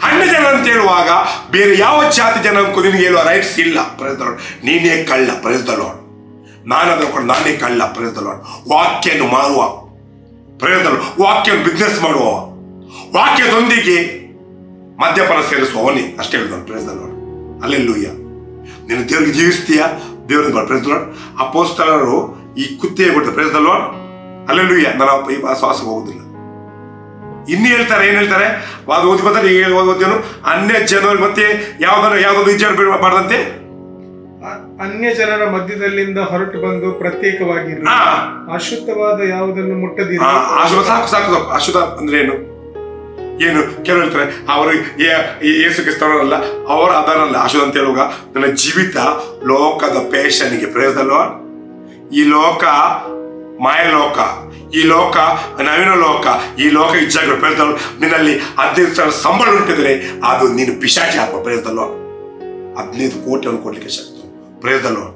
ಅಣ್ಣ ಜನ ಅಂತ ಹೇಳುವಾಗ ಬೇರೆ ಯಾವ ಜಾತಿ ಜನ ನಿನಗೆ ಹೇಳುವ ರೈಟ್ಸ್ ಇಲ್ಲ ಪ್ರೇಸ್ ದ ನೀನೇ ಕಳ್ಳ ಲಾರ್ಡ್ ನಾನು ನಾನೇ ಕಳ್ಳ ಲಾರ್ಡ್ ವಾಕ್ಯನ್ನು ದ ಲಾರ್ಡ್ ವಾಕ್ಯವನ್ನು ಬಿಸ್ನೆಸ್ ಮಾಡುವ ವಾಕ್ಯದೊಂದಿಗೆ ಮದ್ಯಪಾನ ಸೇರಿಸುವವನೇ ಅಷ್ಟೇ ಹೇಳಿದ್ರು ಲಾರ್ಡ್ ಅಲ್ಲೆಲ್ಲೂಯ್ಯ ನೀನು ದೇವ್ರಿಗೆ ಜೀವಿಸ್ತೀಯಾ? ಪೋಸ್ಟರ್ ಲಾರ್ಡ್ ಅಪೋಸ್ತಲರು ಈ ಕುತ್ತಿಗೆ ಕೊಟ್ಟು ಪ್ರೇಸ್ ದ ನನ್ನ ಈ ಶ್ವಾಸ ಹೋಗುದಿಲ್ಲ. ಇನ್ನು ಹೇಳ್ತಾರೆ ಏನು ಹೇಳ್ತಾರೆ? ಅದು ಓದಿ ಬರ್ತಾರೆ ಈಗ ಓದ್ತೇನು ಅನ್ಯ ಜನರು ಮತ್ತೆ ಯಾವ್ದಾರು ಯಾವ್ದಾದ್ರು ವಿಚಾರ ಬಿಡಬಾರ್ದಂತೆ ಅನ್ಯ ಜನರ ಮಧ್ಯದಲ್ಲಿಂದ ಹೊರಟು ಬಂದು ಪ್ರತ್ಯೇಕವಾಗಿ ಅಶುದ್ಧವಾದ ಯಾವುದನ್ನು ಮುಟ್ಟದಿಲ್ಲ ಸಾಕು ಸಾಕು ಸಾಕು. ಅಶುದ್ಧ ಅಂದ್ರೆ ಏನು? ಏನು? ಕೆಲವು ಹೇಳ್ತಾರೆ ಅವರು ಏ- ಈ ಯೇಸು ಕ್ರಿಸ್ತವರಲ್ಲ ಅವರ ಅದರಲ್ಲ. ಅಶುದ್ಧ ಅಂತ ಹೇಳುವಾಗ ನನ್ನ ಜೀವಿತ ಲೋಕದ ಪೇಷನ್ಗೆ ಪ್ರಯೋಜನ ಈ ಲೋಕ ಮಾಯ ಲೋಕ. ಈ ಲೋಕ ನವೀನ ಲೋಕ. ಈ ಲೋಕ ಇಚ್ಛೆಗಳು ಪ್ರಯೋಜನ ನಿನ್ನಲ್ಲಿ ಹದಿನೈದು ಸಾವಿರ ಸಂಬಳ ಉಂಟಿದ್ರೆ ಅದು ನೀನು ಪಿಶಾಚಿ ಹಾಕುವ ಪ್ರಯತ್ನ ಹದಿನೈದು ಕೋಟಿಯನ್ನು ಕೊಡ್ಲಿಕ್ಕೆ ಶಕ್ತಿ ಪ್ರಯೋಜನಲ್ವ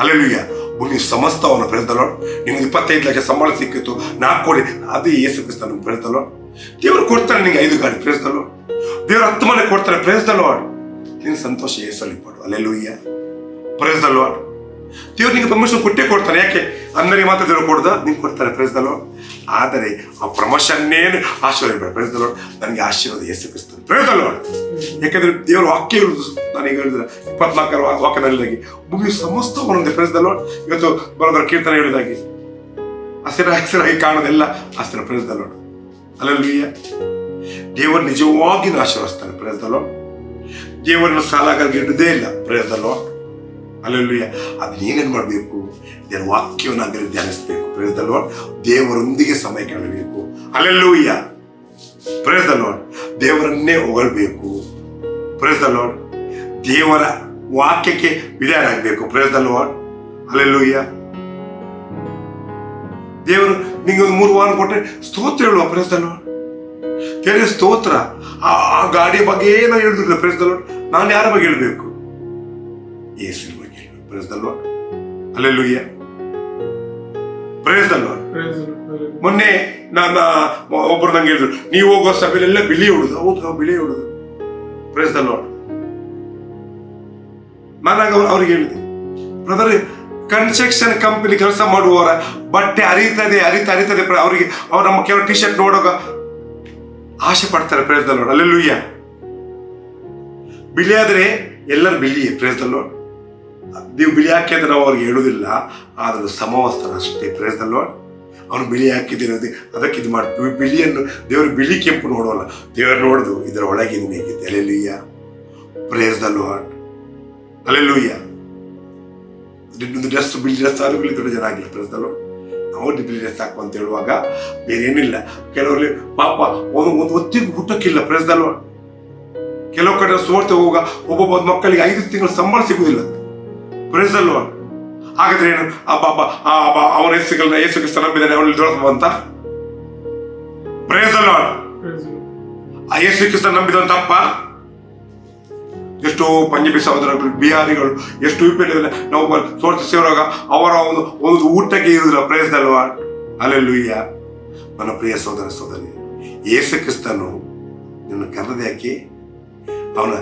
ಅಲ್ಲೂಯ್ಯ ಭೂಮಿ ಸಮಸ್ತವನ್ನು ಪ್ರಯತ್ನ ನಿಮ್ಗೆ ಇಪ್ಪತ್ತೈದು ಲಕ್ಷ ಸಂಬಳ ಸಿಕ್ಕಿತ್ತು. ನಾಲ್ಕು ಕೋಟಿ. ಅದು ಏಸು ಕ್ರಿಸ್ತನ ಪ್ರಯತ್ನ ದೇವರು ಕೊಡ್ತಾರೆ ನಿಂಗೆ ಐದು ಗಾಡಿ. ಪ್ರಯತ್ನ ದೇವರು ಹತ್ತು ಮನೆ ಕೊಡ್ತಾರೆ. ಪ್ರಯತ್ನ ನೀನು ಸಂತೋಷ ಏಸಲ್ಲಿ ಪಡು. ಅಲ್ಲೆಲ್ಲೂಯ್ಯ ಪ್ರಯತ್ನ ದೇವ್ರು ನಿಮಗೆ ಪ್ರಮೋಷನ್ ಕೊಟ್ಟೇ ಕೊಡ್ತಾನೆ. ಯಾಕೆ? ಅನ್ನರಿಗೆ ಮಾತ್ರ ದೇವರು ಕೊಡ್ದ? ನಿಂಗೆ ಕೊಡ್ತಾರೆ ಪ್ರಯತ್ನಲ್ಲೋ ಆದರೆ ಆ ಪ್ರಮೋಷನ್ನೇನು ಆಶೀರ್ವಾದ ಪ್ರಯತ್ನಲ್ಲೋ ನನಗೆ ಆಶೀರ್ವಾದ ಎಸ್ ಕ್ರಿಸ್ತದೆ ಪ್ರಯತ್ನಲ್ಲೋ ಯಾಕೆಂದ್ರೆ ದೇವರು ವಾಕ್ಯ ಇರುವುದು ನಾನು ಈಗ ಹೇಳಿದ್ರೆ ಇಪ್ಪತ್ನಾಲ್ಕರ ವಾಕ್ಯದಲ್ಲಿ ಮುಗಿ ಸಮಸ್ತ ಒಂದೊಂದೇ ಪ್ರಯತ್ನಲ್ಲೋ ಇವತ್ತು ಬರೋದ್ರ ಕೀರ್ತನೆ ಹೇಳಿದಾಗಿ. ಹಸಿರ, ಹಸಿರಾಗಿ ಕಾಣೋದೆಲ್ಲ ಹಸಿರ ಪ್ರಯತ್ನಲ್ಲೋ ಅಲ್ಲಲ್ವೀಯ ದೇವರು ನಿಜವಾಗಿ ಆಶೀರ್ವಾದಿಸ್ತಾನೆ. ಪ್ರಯತ್ನಲ್ಲೋ ದೇವರನ್ನು ಸಾಲಾಗಲ್ಲಿ ಇಡದೇ ಇಲ್ಲ. ಪ್ರಯತ್ನಲ್ಲೋ ಅಲ್ಲಲ್ವೀಯ ಅದನ್ನ ಏನೇನು ಮಾಡಬೇಕು ದೇವರ ವಾಕ್ಯವನ್ನು ಅದರಲ್ಲಿ ಧ್ಯಾನಿಸಬೇಕು. ಪ್ರಯತ್ನ ದೇವರೊಂದಿಗೆ ಸಮಯ ಕಳೆಯಬೇಕು. ಅಲ್ಲೆಲ್ಲೂಯ್ಯ ಲಾರ್ಡ್ ದೇವರನ್ನೇ ಹೊಗಳಬೇಕು. ಲಾರ್ಡ್ ದೇವರ ವಾಕ್ಯಕ್ಕೆ ವಿಧೇಯರಾಗಬೇಕು. ಲಾರ್ಡ್ ಅಲ್ಲೆಲ್ಲೂಯ್ಯ ದೇವರು ನಿಮಗೆ ಒಂದು ಮೂರು ವಾರ ಕೊಟ್ಟರೆ ಸ್ತೋತ್ರ ಹೇಳುವ. ಪ್ರೇಸ್ ತೆರೆ ಸ್ತೋತ್ರ. ಆ ಗಾಡಿ ಬಗ್ಗೆ ಏನೋ ಹೇಳಿದ್ರು ಲಾರ್ಡ್ ನಾನು ಯಾರ ಬಗ್ಗೆ ಹೇಳಬೇಕು? ಯೇಸುವಿನ hallelujah praise the Lord Praise the Lord. ಮೊನ್ನೆ ನನ್ನ ಒಬ್ಬರು ನಂಗೆ ಹೇಳಿದ್ರು ನೀವು ಹೋಗೋ ಸಭೆಯಲ್ಲೆಲ್ಲ ಬಿಳಿ ಉಡುದು. ಹೌದು ನಾವು ಬಿಳಿ ಉಡುದು. ಪ್ರೇಸ್ ದ ಲಾರ್ಡ್ ನಾನಾಗ ಅವ್ರು- ಅವ್ರಿಗೆ ಹೇಳಿದೆ ಬ್ರದರ್ ಕನ್ಸ್ಟ್ರಕ್ಷನ್ ಕಂಪನಿ ಕೆಲಸ ಮಾಡುವವರ ಬಟ್ಟೆ ಅರಿತದೆ ಅರಿತ ಅರಿತದೆ ಅವರಿಗೆ ಅವ್ರು ನಮ್ಮ ಕೆಲವು ಟಿ ಶರ್ಟ್ ನೋಡುವಾಗ ಆಸೆ ಪಡ್ತಾರೆ. ಪ್ರೇಸ್ ದ ಲಾರ್ಡ್ ಅಲ್ಲೆಲ್ಲೂಯ್ಯ ಬಿಳಿ ಆದ್ರೆ ಎಲ್ಲರೂ ಬಿಳಿಯೇ ಪ್ರೇಸ್ ದ ಲಾರ್ಡ್ ನೀವು ಬಿಳಿ ಹಾಕಿ ಅಂದ್ರೆ ನಾವು ಅವ್ರಿಗೆ ಹೇಳುವುದಿಲ್ಲ ಆದರೂ ಸಮವಸ್ತ್ರ ಅಷ್ಟೇ. ಲಾರ್ಡ್ ಅವನು ಬಿಳಿ ಹಾಕಿದಿರೋದು ಅದಕ್ಕೆ ಇದು ಮಾಡಿ ಬಿಳಿಯನ್ನು ದೇವರು ಬಿಳಿ ಕೆಂಪು ನೋಡೋಲ್ಲ. ದೇವರು ನೋಡೋದು ಇದರ ಒಳಗಿನ ಹೇಗೆ ತಲೆಲುಯ್ಯ ಪ್ರೇಸ್ ದ ಲಾರ್ಡ್ ತಲೆಲುಯ್ಯ ನಿನ್ನೊಂದು ಡ್ರೆಸ್ ಬಿಳಿ ಡ್ರೆಸ್ ಆದರೂ ಬಿಳಿ ದೊಡ್ಡ ಜನ ಆಗಿಲ್ಲ ಪ್ರೇಸ್ ದ ಲಾರ್ಡ್ ಬಿಳಿ ಡ್ರೆಸ್ ಹಾಕು ಅಂತ ಹೇಳುವಾಗ ಬೇರೆ ಏನಿಲ್ಲ ಕೆಲವರಲ್ಲಿ ಪಾಪ ಒಂದು ಒಂದು ಹೊತ್ತಿಗೆ ಹುಟ್ಟಕ್ಕಿಲ್ಲ ಪ್ರೇಸ್ ಕೆಲವು ಕಡೆ ಸೋರ್ತೆ ಹೋಗುವಾಗ ಒಬ್ಬೊಬ್ಬ ಮಕ್ಕಳಿಗೆ ಐದು ತಿಂಗಳು ಸಂಬಳ ಸಿಗುವುದಿಲ್ಲ ಪ್ರೈಸ್ ಅಲ್ವಾ ಹಾಗಾದ್ರೆ ಏನು? ಅಬ್ಬ ಅಬ್ಬ ಅವನ ಹೆಸರುಗಳನ್ನ ಯೇಸು ಕ್ರಿಸ್ತ ನಂಬಿದ್ದಾನೆ ಅವನಲ್ಲಿ ದೊರಕುವ ಅಂತ? ಪ್ರೈಸ್ ಅಲ್ವಾ ಆ ಯೇಸು ಕ್ರಿಸ್ತ ನಂಬಿದ ತಪ್ಪ? ಎಷ್ಟೋ ಪಂಜಾಬಿ ಸಹೋದರಗಳು ಬಿಹಾರಿಗಳು ಎಷ್ಟು ವಿಪರೀತ ನಾವು ಸೋರ್ತ ಸೇರುವಾಗ ಅವರ ಒಂದು ಒಂದು ಊಟಕ್ಕೆ ಇರುವುದಿಲ್ಲ. ಪ್ರಯತ್ನಲ್ವಾ ಅಲ್ಲೆಲ್ಲೂಯ್ಯ ನನ್ನ ಪ್ರಿಯ ಸಹೋದರ ಸಹೋದರಿ ಯೇಸು ಕ್ರಿಸ್ತನು ನಿನ್ನ ಕರೆದ ಯಾಕೆ ಅವನ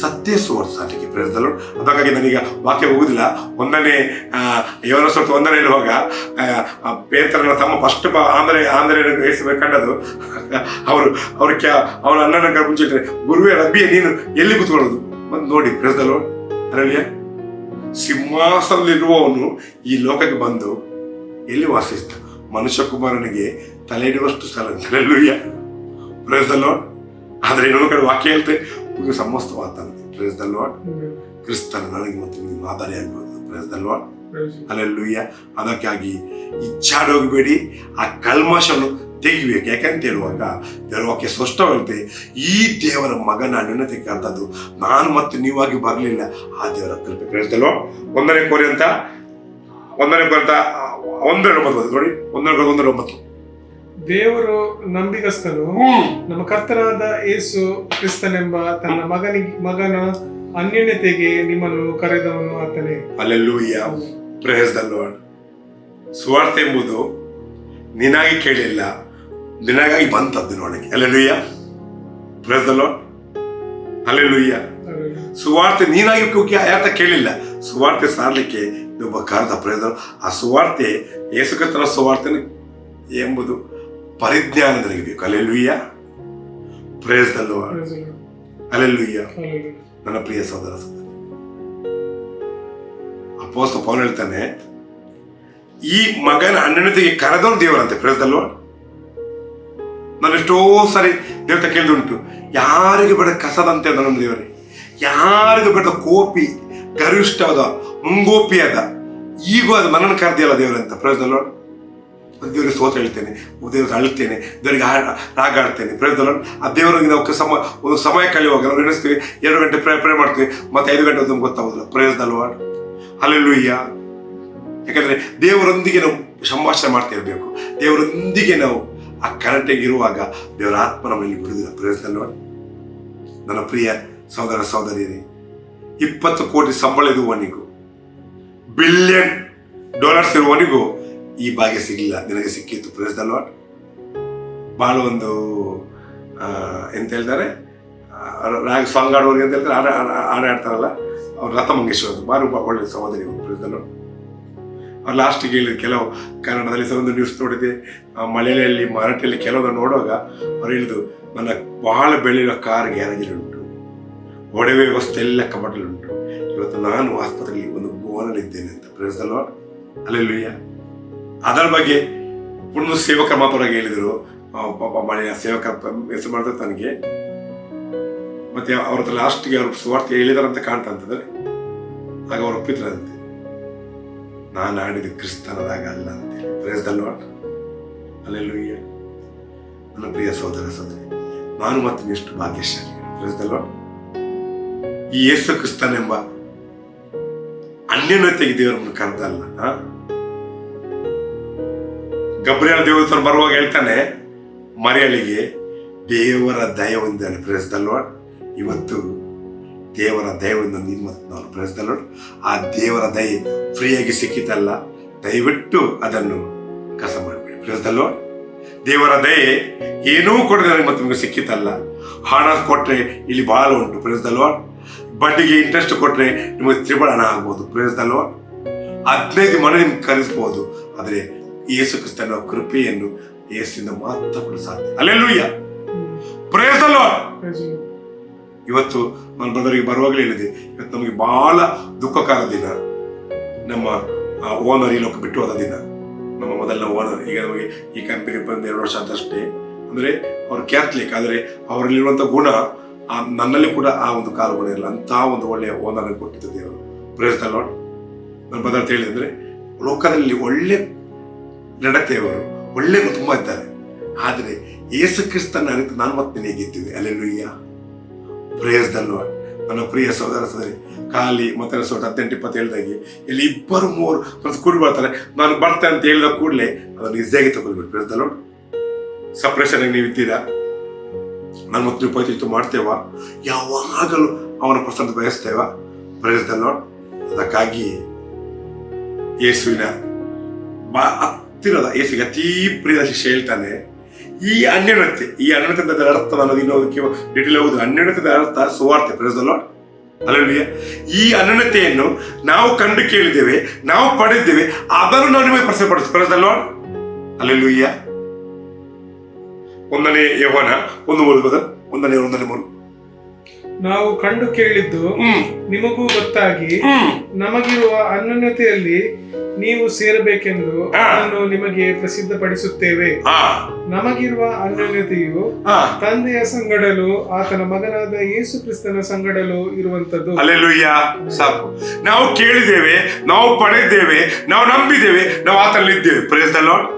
ಸತ್ಯ ಸಾಟಿಗೆ ಪ್ರಯತ್ನಗಳು ಅದಕ್ಕಾಗಿ ನನಗೆ ವಾಕ್ಯ ಹೋಗುದಿಲ್ಲ ಒಂದನೇ ಯೋನ ಸ್ವಲ್ಪ ಒಂದನೇ ಇರುವಾಗ ಪೇತ್ರನ ತಮ್ಮ ಫಸ್ಟ್ ಆಂಧ್ರ ಆಂಧ್ರ ಕಂಡದು ಅವರು, ಅವ್ರ ಕ್ಯಾ ಅವನ ಅಣ್ಣನ ಮುಂಚಿಟ್ರೆ ಗುರುವೆ ರಬ್ಬಿಯ, ನೀನು ಎಲ್ಲಿ ಕೂತ್ಕೊಳ್ಳೋದು? ಬಂದು ನೋಡಿ ಪ್ರಜಲು ಅದರಲ್ಲಿ ಸಿಂಹಾಸನದಲ್ಲಿರುವವನು ಈ ಲೋಕಕ್ಕೆ ಬಂದು ಎಲ್ಲಿ ವಾಸಿಸ್ತ? ಮನುಷ್ಯ ಕುಮಾರನಿಗೆ ತಲೆ ಇಡುವಷ್ಟು ಸ್ಥಳ. ತಲೆಲ್ಲೂಯ್ಯ ಪ್ರಜಲು ಆದ್ರೆ ಇನ್ನೊಂದು ಕಡೆ ವಾಕ್ಯ ಹೇಳ್ತೆ ನಿಮಗೆ ಪ್ರೇಸ್ ದ ಲಾರ್ಡ್ ಕ್ರಿಸ್ತನ ನನಗೆ ಮತ್ತು ನಿಮಗೆ ಮಾದರಿಯಾಗುವುದು ಪ್ರೇಸ್ ದ you. ಅಲ್ಲೆಲ್ಲೂಯ್ಯ ಅದಕ್ಕಾಗಿ ಇಚ್ಛಾಡೋಗಬೇಡಿ ಆ ಕಲ್ಮಶವನ್ನು ತೆಗಿಬೇಕು. ಯಾಕಂತ ಹೇಳುವಾಗ ಹೇಳುವಕ್ಕೆ ಸ್ಪಷ್ಟವಾಗುತ್ತೆ ಈ ದೇವರ ಮಗನ ನ್ಯೂನತೆ ಕರೆದದ್ದು ನಾನು ಮತ್ತು ನೀವಾಗಿ ಬರಲಿಲ್ಲ. ಆ ದೇವರ ಕೃಪೆ. ಕೇಳ್ತಲ್ವ ಒಂದನೇ ಕೋರಿ ಅಂತ ಒಂದನೇ ಬರ್ತಾ ಅಂತ ಒಂದೆರಡು ಒಂಬತ್ತು. ನೋಡಿ ಒಂದೆರಡು ಒಂದೆರಡು ಒಂಬತ್ತು. ದೇವರು ನಂಬಿಗಸ್ತನು. ನಮ್ಮ ಕರ್ತನಾದ ಯೇಸು ಕ್ರಿಸ್ತನೆಂಬ ತನ್ನ ಮಗನಿಗೆ ಮಗನ ಅನ್ಯೋನ್ಯತೆಗೆ ನಿಮ್ಮನ್ನು ಕರೆದವನು ಆತನೇ. ಅಲ್ಲೆಲ್ಲೂಯ್ಯ ಪ್ರೇಸ್ ದ ಲಾರ್ಡ್ ಸುವಾರ್ತೆ ಎಂಬುದು ನಿನಾಗಿ ಕೇಳಿಲ್ಲ ನಿನಗಾಗಿ ಬಂತದ್ದು ನೋಡಕ್ಕೆ. Hallelujah praise the Lord hallelujah Hallelujah. ಸುವಾರ್ತೆ ನೀನಾಗಿ ಯಾತ ಕೇಳಿಲ್ಲ ಸುವಾರ್ತೆ ಸಾರಲಿಕ್ಕೆ ಒಬ್ಬ ಕರೆದ ಪ್ರೇದ ಆ ಸುವಾರ್ತೆ ಯೇಸುಕ್ರಿಸ್ತನ ಸುವಾರ್ತೆನ ಎಂಬುದು ಪರಿಜ್ಞಾನ ನನಗಿದೆಯೋ ಕಲೆಲ್ವಿಯ alleluia praise the Lord Praise the Lord. Alleluia Hallelujah. ನನ್ನ ಪ್ರಿಯ ಸಹೋದರ ಸಹೋದರಿ. ಅಪೋಸ್ತ ಪೌಲ್ ಹೇಳ್ತಾನೆ ಈ ಮಗನ ಅನ್ಯತೆಗೆ ಕರೆದವನು ದೇವರಂತೆ. ಪ್ರೇಸದಲ್ವ ನಾನು ಎಷ್ಟೋ ಸಾರಿ ದೇವತೆ ಕೇಳಿದುಂಟು ಯಾರಿಗೆ ಬೇಡ ಕಸದಂತೆ ನನ್ನ ದೇವರೇ. ಯಾರಿಗೂ ಬೇಡ ಕೋಪಿ ಗರಿಷ್ಠವಾದ ಮುಂಗೋಪಿಯಾದ. ಈಗೂ ಅದು ಮನನ ಕರೆದಿಯಲ್ಲ ದೇವರಂತ ಪ್ರೇಸದಲ್ವ ದೇವರಿಗೆ ಸ್ತೋತ್ರ ಹೇಳ್ತೇನೆ. ದೇವ್ರಿಗೆ ಅಳ್ತೇನೆ ದೇವರಿಗೆ ರಾಗ ರಾಗಾಡ್ತೇನೆ ಪ್ರಯೋಜನ ಆ ದೇವರಿಗೆ ನಾವು ಸಮ ಒಂದು ಸಮಯ ಕಳೆಯುವಾಗ ನಾವು ನಡೆಸ್ತೀವಿ ಎರಡು ಗಂಟೆ ಪ್ರೇ ಪ್ರೇ ಮಾಡ್ತೀವಿ. ಮತ್ತೆ ಐದು ಗಂಟೆ ನಮ್ಗೆ ಗೊತ್ತಾಗೋದಿಲ್ಲ ಪ್ರಯೋಜನಲ್ವಾ ಅಲ್ಲೆಲ್ಲೂಯ್ಯ ಯಾಕಂದ್ರೆ ದೇವರೊಂದಿಗೆ ನಾವು ಸಂಭಾಷಣೆ ಮಾಡ್ತಾ ಇರಬೇಕು. ದೇವರೊಂದಿಗೆ ನಾವು ಆ ಕರೆಂಟಿಗೆ ಇರುವಾಗ ದೇವರ ಆತ್ಮ ನಮ್ಮಲ್ಲಿ ಬಿಡುವುದಿಲ್ಲ ಪ್ರಯೋಜನಲ್ವಾ ನನ್ನ ಪ್ರಿಯ ಸಹೋದರ ಸಹೋದರಿಯರೇ, ಇಪ್ಪತ್ತು ಕೋಟಿ ಸಂಬಳ ಇರುವವನಿಗೂ ಬಿಲಿಯನ್ ಡಾಲರ್ಸ್ ಇರುವವನಿಗೂ ಈ ಭಾಗ್ಯ ಸಿಗಲಿಲ್ಲ. ನಿನಗೆ ಸಿಕ್ಕಿತ್ತು ಪ್ರೇಸ್ ದ ಲಾರ್ಡ್ ಭಾಳ ಒಂದು ಎಂತ ಹೇಳ್ತಾರೆ? ರಾಗ ಸಾಂಗ್ ಆಡುವವ್ರಿಗೆ ಅಂತ ಹೇಳ್ತಾರೆ. ಹಾಡು ಆಡ ಹಾಡು ಆಡ್ತಾರಲ್ಲ ಅವ್ರು ಲತಾ ಮಂಗೇಶ್ವರ್ ಅಂತ ಬಾರಿ ಒಳ್ಳೆ ಸಹೋದರಿ ಪ್ರೇಸ್ ದ ಲಾಟ್ ಅವ್ರು ಲಾಸ್ಟಿಗೆ ಹೇಳಿದ್ರು ಕೆಲವು ಕನ್ನಡದಲ್ಲಿ ಸಹ ಒಂದು ನ್ಯೂಸ್ ನೋಡಿದೆ ಆ, ಮಲಯಾಳಿಯಲ್ಲಿ ಮರಾಠಿಯಲ್ಲಿ ಕೆಲವನ್ನ ನೋಡುವಾಗ ಅವ್ರು ಹೇಳಿದ್ರು ನನ್ನ ಬಹಳ ಬೆಳೆಯುವ ಕಾರ್ ಗ್ಯಾರೇಜಲ್ಲಿ ಉಂಟು. ಒಡವೆ ವ್ಯವಸ್ಥೆ ಎಲ್ಲ ಕಬಟಲ್ಲಿ ಉಂಟು. ಇವತ್ತು ನಾನು ಆಸ್ಪತ್ರೆಯಲ್ಲಿ ಒಂದು ಗೋನಲ್ಲಿದ್ದೇನೆ ಅಂತ ಪ್ರೇಸ್ ದ ಅಲ್ಲೆಲ್ಲೂಯ್ಯ? ಅದರ ಬಗ್ಗೆ ಒಂದು ಸೇವಕರ ಮಾತ್ರ ಹೇಳಿದರು. ಪಾಪ ಮನೆಯ ಸೇವಕ ಹೆಸರು ಮಾಡಿದ್ರೆ ತನಗೆ. ಮತ್ತೆ ಅವ್ರ ಲಾಸ್ಟ್ಗೆ ಅವ್ರು ಸುವಾರ್ತೆ ಹೇಳಿದಾರಂತ ಕಾಣ್ತಾ ಅಂತಂದ್ರೆ ಆಗ ಅವ್ರು ಒಪ್ಪಿದ್ರಂತೆ. ನಾನು ಆಡಿದ ಕ್ರಿಸ್ತನದಾಗ ಅಲ್ಲ ಅಂತೇಳಿ ಪ್ರೇಸ್ ಲಾರ್ಡ್ ನನ್ನ ಪ್ರಿಯ ಸಹೋದರ ಸಹೋದರಿ, ನಾನು ಮತ್ತೆ ಎಷ್ಟು ಭಾಗ್ಯಶಾಲಿ. ಪ್ರೇಸ್ ಲಾರ್ಡ್ ಈ ಯೇಸು ಕ್ರಿಸ್ತನೆಂಬ ಅನ್ಯನತೆಗೆ ದೇವರನ್ನು ಕರೆದಲ್ಲ? ಗಬ್ರಿಯಲ್ ದೇವಸ್ಥಾನ ಬರುವಾಗ ಹೇಳ್ತಾನೆ, ಮರಿಯಳಿಗೆ ದೇವರ ದಯವಿಂದ ಪ್ರೇಸ್ದಲ್ವ ಇವತ್ತು ದೇವರ ದಯವಿಂದ ನಿಮ್ಮ ನಾನು ಆ ದೇವರ ದಯೆ ಫ್ರೀಯಾಗಿ ಸಿಕ್ಕಿತಲ್ಲ ದಯವಿಟ್ಟು ಅದನ್ನು ಕಸ ಮಾಡಿಬಿಡಿ. ಪ್ರೇಸ್ದಲ್ವ ದೇವರ ದಯೆ ಏನೂ ಕೊಡದೆ ನನಗೆ ನಿಮಗೆ ಸಿಕ್ಕಿತಲ್ಲ ಹಣ ಕೊಟ್ಟರೆ ಇಲ್ಲಿ ಬಹಳ ಉಂಟು. ಪ್ರೇಸ್ದಲ್ವ ಬಡ್ಡಿಗೆ ಇಂಟ್ರೆಸ್ಟ್ ಕೊಟ್ಟರೆ ನಿಮಗೆ ತ್ರಿಬಳ ಹಣ ಆಗ್ಬೋದು. ಪ್ರೇಸ್ದಲ್ವ ಹದಿನೈದು ಮನೆ ನಿಮ್ಗೆ ಕಲಿಸ್ಬೋದು. ಆದರೆ ಯೇಸು ಕ್ರಿಸ್ತನ ಕೃಪೆಯನ್ನು ಯೇಸಿಂದ ಮಾತ್ರ ಕೂಡ ಸಾಧ್ಯ. Hallelujah ಪ್ರೇಸಲ್ಲ the Lord Praise the Lord. ಇವತ್ತು ನನ್ನ ಬ್ರದರಿಗೆ ಬರುವಾಗಲೇ ಹೇಳಿದೆ ಇವತ್ತು ನಮಗೆ ಬಹಳ ದುಃಖಕರ ದಿನ. ನಮ್ಮ ಓನರ್ ಈ ಲೋಕ ಬಿಟ್ಟು ಹೋದ ದಿನ. ನಮ್ಮ ಮೊದಲನೇ ಓನರ್ ಈಗ ನಮಗೆ ಈ ಕಂಪನಿ ಬಂದ ಎರಡು ವರ್ಷ ಆದಷ್ಟೇ. ಅಂದರೆ ಅವರು ಕ್ಯಾಥಲಿಕ್ ಆದರೆ ಅವರಲ್ಲಿರುವಂಥ ಗುಣ ಆ ನನ್ನಲ್ಲಿ ಕೂಡ ಆ ಒಂದು ಕಾಲ ಗುಣ ಇಲ್ಲ ಅಂತ ಒಂದು ಒಳ್ಳೆಯ ಓನರ್ ಕೊಟ್ಟಿದ್ದ ದೇವರು. ಪ್ರೇಸ್ ದ ಲಾರ್ಡ್ ನನ್ನ ಬ್ರದರ್ ಹೇಳಿದ್ರೆ ಲೋಕದಲ್ಲಿ ಒಳ್ಳೆ ನಡತೆಯವರು ಒಳ್ಳೆ ತುಂಬ ಇದ್ದಾರೆ. ಆದರೆ ಯೇಸು ಕ್ರಿಸ್ತನ ಅರಿತು ನಾನು ಮತ್ತೆ ಹೇಗಿದ್ದೀವಿ ಅಲ್ಲೆಲ್ಲೂಯ್ಯ ಪ್ರೇಯಸ್ ದಲ್ವ ನನ್ನ ಪ್ರಿಯ ಸಹೋದರ ಸಹೋದರಿ, ಖಾಲಿ ಮತ್ತೆ ಸೋಟ ಹದಿನೆಂಟು ಇಪ್ಪತ್ತೇಳ್ದಾಗೆ ಇಲ್ಲಿ ಇಬ್ಬರು ಮೂರು ಮತ್ತು ಕೂಡಿ ಬರ್ತಾರೆ. ನಾನು ಬರ್ತೇನೆ ಅಂತ ಹೇಳಿದ ಕೂಡಲೇ ಅದನ್ನು ಈಸಿಯಾಗಿ ತಗೊಳ್ಬಿಟ್ಟು ಸಪ್ರೇಷನಾಗಿ ಸಪ್ರೇಷನ್ ನೀವು ಇದ್ದೀರಾ? ನಾನು ಮತ್ತು ಉಪಯುಕ್ತ ಮಾಡ್ತೇವ? ಯಾವಾಗಲೂ ಅವನ ಪ್ರಸಂತ ಬಯಸ್ತೇವ? ಪ್ರೇಸ್ ದಲ್ವ ಅದಕ್ಕಾಗಿ ಯೇಸುವಿನ ಬಾ ಹತ್ತಿರದ ಯೇಸುಗೆ ಅತೀ ಪ್ರಿಯದ ಶಿಷ್ಯ ಹೇಳ್ತಾನೆ ಈ ಅನ್ಯಣತೆ ಈ ಅನ್ಯತದ ಅರ್ಥ ಅನ್ನೋದು ಇನ್ನೊಂದಕ್ಕೆ ಡಿಟೇಲ್ ಹೋಗುದು ಅನ್ಯೋನ್ಯತೆ ಅರ್ಥ ಸುವಾರ್ತೆ. ಪ್ರೇಸಲ್ಲ ಅಲ್ಲಲ್ವಿಯ ಈ ಅನ್ಯತೆಯನ್ನು ನಾವು ಕಂಡು ಕೇಳಿದ್ದೇವೆ, ನಾವು ಪಡೆದಿದ್ದೇವೆ ಅದನ್ನು ನಾವು ನಿಮಗೆ ಪ್ರಸಿದ್ಧಪಡಿಸ್ ಪ್ರೇಸಲ್ಲ ಅಲ್ಲೆಲ್ಲೂಯ್ಯ ಒಂದನೇ ಯೌವನ ಒಂದು ಮೂರು ಒಂದನೇ ಒಂದನೇ ಮೂರು. ನಾವು ಕಂಡು ಕೇಳಿದ್ದು ನಿಮಗೂ ಗೊತ್ತಾಗಿ ನಮಗಿರುವ ಅನ್ಯೋನ್ಯತೆಯಲ್ಲಿ ನೀವು ಸೇರಬೇಕೆಂದು ನಾನು ನಿಮಗೆ ಪ್ರಸಿದ್ಧಪಡಿಸುತ್ತೇವೆ. ನಮಗಿರುವ ಅನ್ಯೋನ್ಯತೆಯು ತಂದೆಯ ಸಂಗಡಲು ಆತನ ಮಗನಾದ ಯೇಸು ಕ್ರಿಸ್ತನ ಸಂಗಡಲು ಇರುವಂತದ್ದು ಅಲ್ಲೆಲ್ಲೂಯ್ಯ ಸಾಕು. ನಾವು ಕೇಳಿದ್ದೇವೆ ನಾವು ಪಡೆದಿದ್ದೇವೆ ನಾವು ನಂಬಿದ್ದೇವೆ ನಾವು ಆತನಲ್ಲಿದ್ದೇವೆ. ಪ್ರೇಸ್ ದ ಲಾರ್ಡ್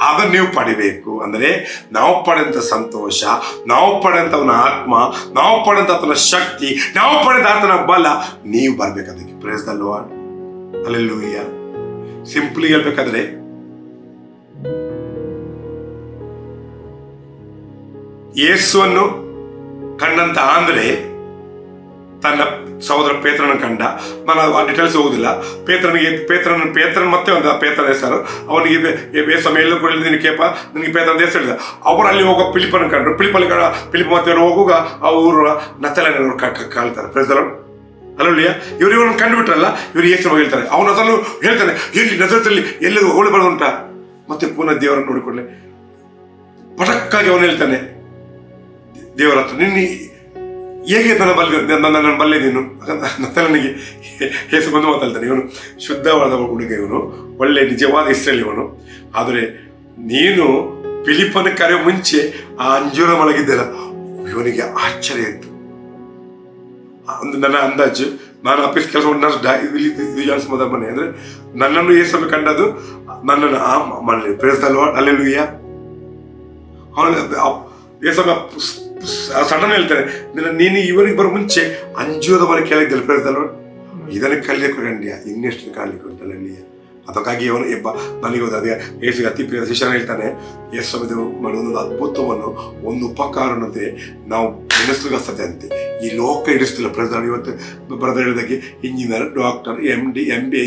ಅದನ್ನು ನೀವು ಪಡಿಬೇಕು. ಅಂದರೆ ನಾವು ಪಡೆದಂಥ ಸಂತೋಷ, ನಾವು ಪಡೆದಂಥವನ ಆತ್ಮ, ನಾವು ಪಡೆದಂಥ ಆತನ ಶಕ್ತಿ, ನಾವು ಪಡೆದ ಆತನ ಬಲ, ನೀವು ಬರಬೇಕದಕ್ಕೆ praise the Lord hallelujah simply ಹೇಳ್ಬೇಕಾದ್ರೆ, ಯೇಸುವನ್ನು ಕಂಡಂತ ಅಂದ್ರೆ ತನ್ನ ಸಹೋದರ ಪೇತ್ರನ ಕಂಡ. ನಾನು ಆ ಡೀಟೇಲ್ಸ್ ಹೋಗುದಿಲ್ಲ ಪೇತ್ರನಿಗೆ ಪೇತ್ರನ ಪೇತ್ರನ ಮತ್ತೆ ಒಂದು ಪೇತ್ರನ ಹೆಸರು ಅವನಿಗೆ ಬೇಸ ಮೇಲೂ ಕೂಡ ನಿನ್ನ ಕೇಪ. ನಿನಗೆ ಪೇತ್ರನ ಹೆಸರು ಹೇಳಿದ ಅವರು ಅಲ್ಲಿ ಹೋಗೋ ಪಿಲಿಪನ ಕಂಡ್ರು. ಪಿಲಿಪನ ಕಂಡ ಪಿಲಿಪ ಮತ್ತೆ ಹೋಗುವಾಗ ಆ ಊರು ನತ್ತಲನವರು ಕಾಲ್ತಾರೆ ಪ್ರೆಸರ್ ಅಲ್ಲೊಳ್ಳಿಯ ಇವರು ಇವರನ್ನು ಕಂಡುಬಿಟ್ರಲ್ಲ, ಇವರು ಯೇಸು ಹೇಳ್ತಾರೆ. ಅವನು ಅದನ್ನು ಹೇಳ್ತಾನೆ, ಎಲ್ಲಿ ನಜರದಲ್ಲಿ ಎಲ್ಲಿ ಹೋಳಿ ಬರೋದುಂಟ ಮತ್ತೆ ಪುನಃ ದೇವರನ್ನು ನೋಡಿಕೊಳ್ಳೆ. ಪಟಕ್ಕಾಗಿ ಅವನು ಹೇಳ್ತಾನೆ ದೇವರ ಹತ್ರ ನಿನ್ನ ಹೇಗೆ ನನ್ನ ಬಲ್ಲ ನನ್ನ ಬಲ್ಲೆ ನೀನು ನನಗೆ ಹೆಸರು ಬಂದು ಮಾತಾಡ್ತಾನೆ. ಇವನು ಶುದ್ಧವಾದ ಹುಡುಗ ಇವನು. ಒಳ್ಳೆ ನಿಜವಾದ ಇಸ್ರೇಲ್ ಇವನು. ಆದರೆ ನೀನು ಫಿಲಿಪನ ಕರೆ ಮುಂಚೆ ಆ ಅಂಜೂರ ಮಲಗಿದ್ದಲ್ಲ ಇವನಿಗೆ ಆಶ್ಚರ್ಯ ಇತ್ತು. ಒಂದು ನನ್ನ ಅಂದಾಜು, ನಾನು ಆಫೀಸ್ ಕೆಲಸ ಜಾನ್ಸ್ ಮದ ಮನೆ. ಅಂದ್ರೆ ನನ್ನನ್ನು ಏಸಲು ಕಂಡದು ನನ್ನನ್ನು ಆ ಮನೆ ಪ್ರೇಸ್ತಲ್ವ ಅಲ್ಲೆಲ್ಲೂಯ್ಯ ಅವನು ಏಸಮ ಸಡನ್ ಹೇಳ್ತಾನೆ ನೀನು ಇವರಿಗೆ ಬರೋ ಮುಂಚೆ ಅಂಜುವದ ಮನೆ ಕೇಳಿದ್ದಲ್ಲ ಪ್ರೇಸ್ತಲ್ವ ಇದನ್ನು ಕಲಿಯಕ್ಕೆ ಕಂಡಿಯ ಇನ್ನೆಷ್ಟು ಕಾಣಲಿಕ್ಕೆ ಉಂಟಲ್ಲ ಅದಕ್ಕಾಗಿ ಅವನು ಎಬ್ಬ ಒಂದು ಅದೇ ಯೇಸುಗೆ ಅತಿ ಪ್ರಿಯ ಶಿಷ್ಯನ ಹೇಳ್ತಾನೆ ಯೇಸು ಮಾಡುವ ಒಂದು ಅದ್ಭುತವನ್ನು, ಒಂದು ಉಪಕಾರನತೆ ನಾವು ನೆನೆಸ್ಲಿಕ್ಕೆ ಅಂತೆ. ಈ ಲೋಕ ಹಿಡಿಸ್ತಿಲ್ಲ ಪ್ರೆಸಿಡೆಂಟ್ ಇವತ್ತು ಬ್ರದರ್ ಹೇಳಿದಾಗೆ engineer doctor M D M B I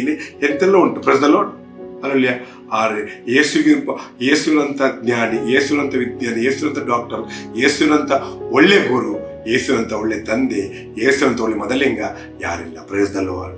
ಎಂತೆಲ್ಲ ಉಂಟು ಪ್ರೆಸಿಡೆಂಟ್ ಅಲ್ಲಲ್ಲಿಯ ಆದರೆ ಯೇಸುವಿಗೆ ಯೇಸುವಿನಂಥ ಜ್ಞಾನಿ ಯೇಸುವಿನಂಥ ವಿಜ್ಞಾನಿ ಯೇಸುವಿನಂಥ ಡಾಕ್ಟರ್ ಯೇಸುವಿನಂಥ ಒಳ್ಳೆ ಗುರು ಯೇಸುವಂಥ ಒಳ್ಳೆ ತಂದೆ ಯೇಸುವಿನಂಥ ಒಳ್ಳೆ ಮೊದಲಿಂಗ ಯಾರಿಲ್ಲ. ಪ್ರೇಸ್ದಲ್ಲೋ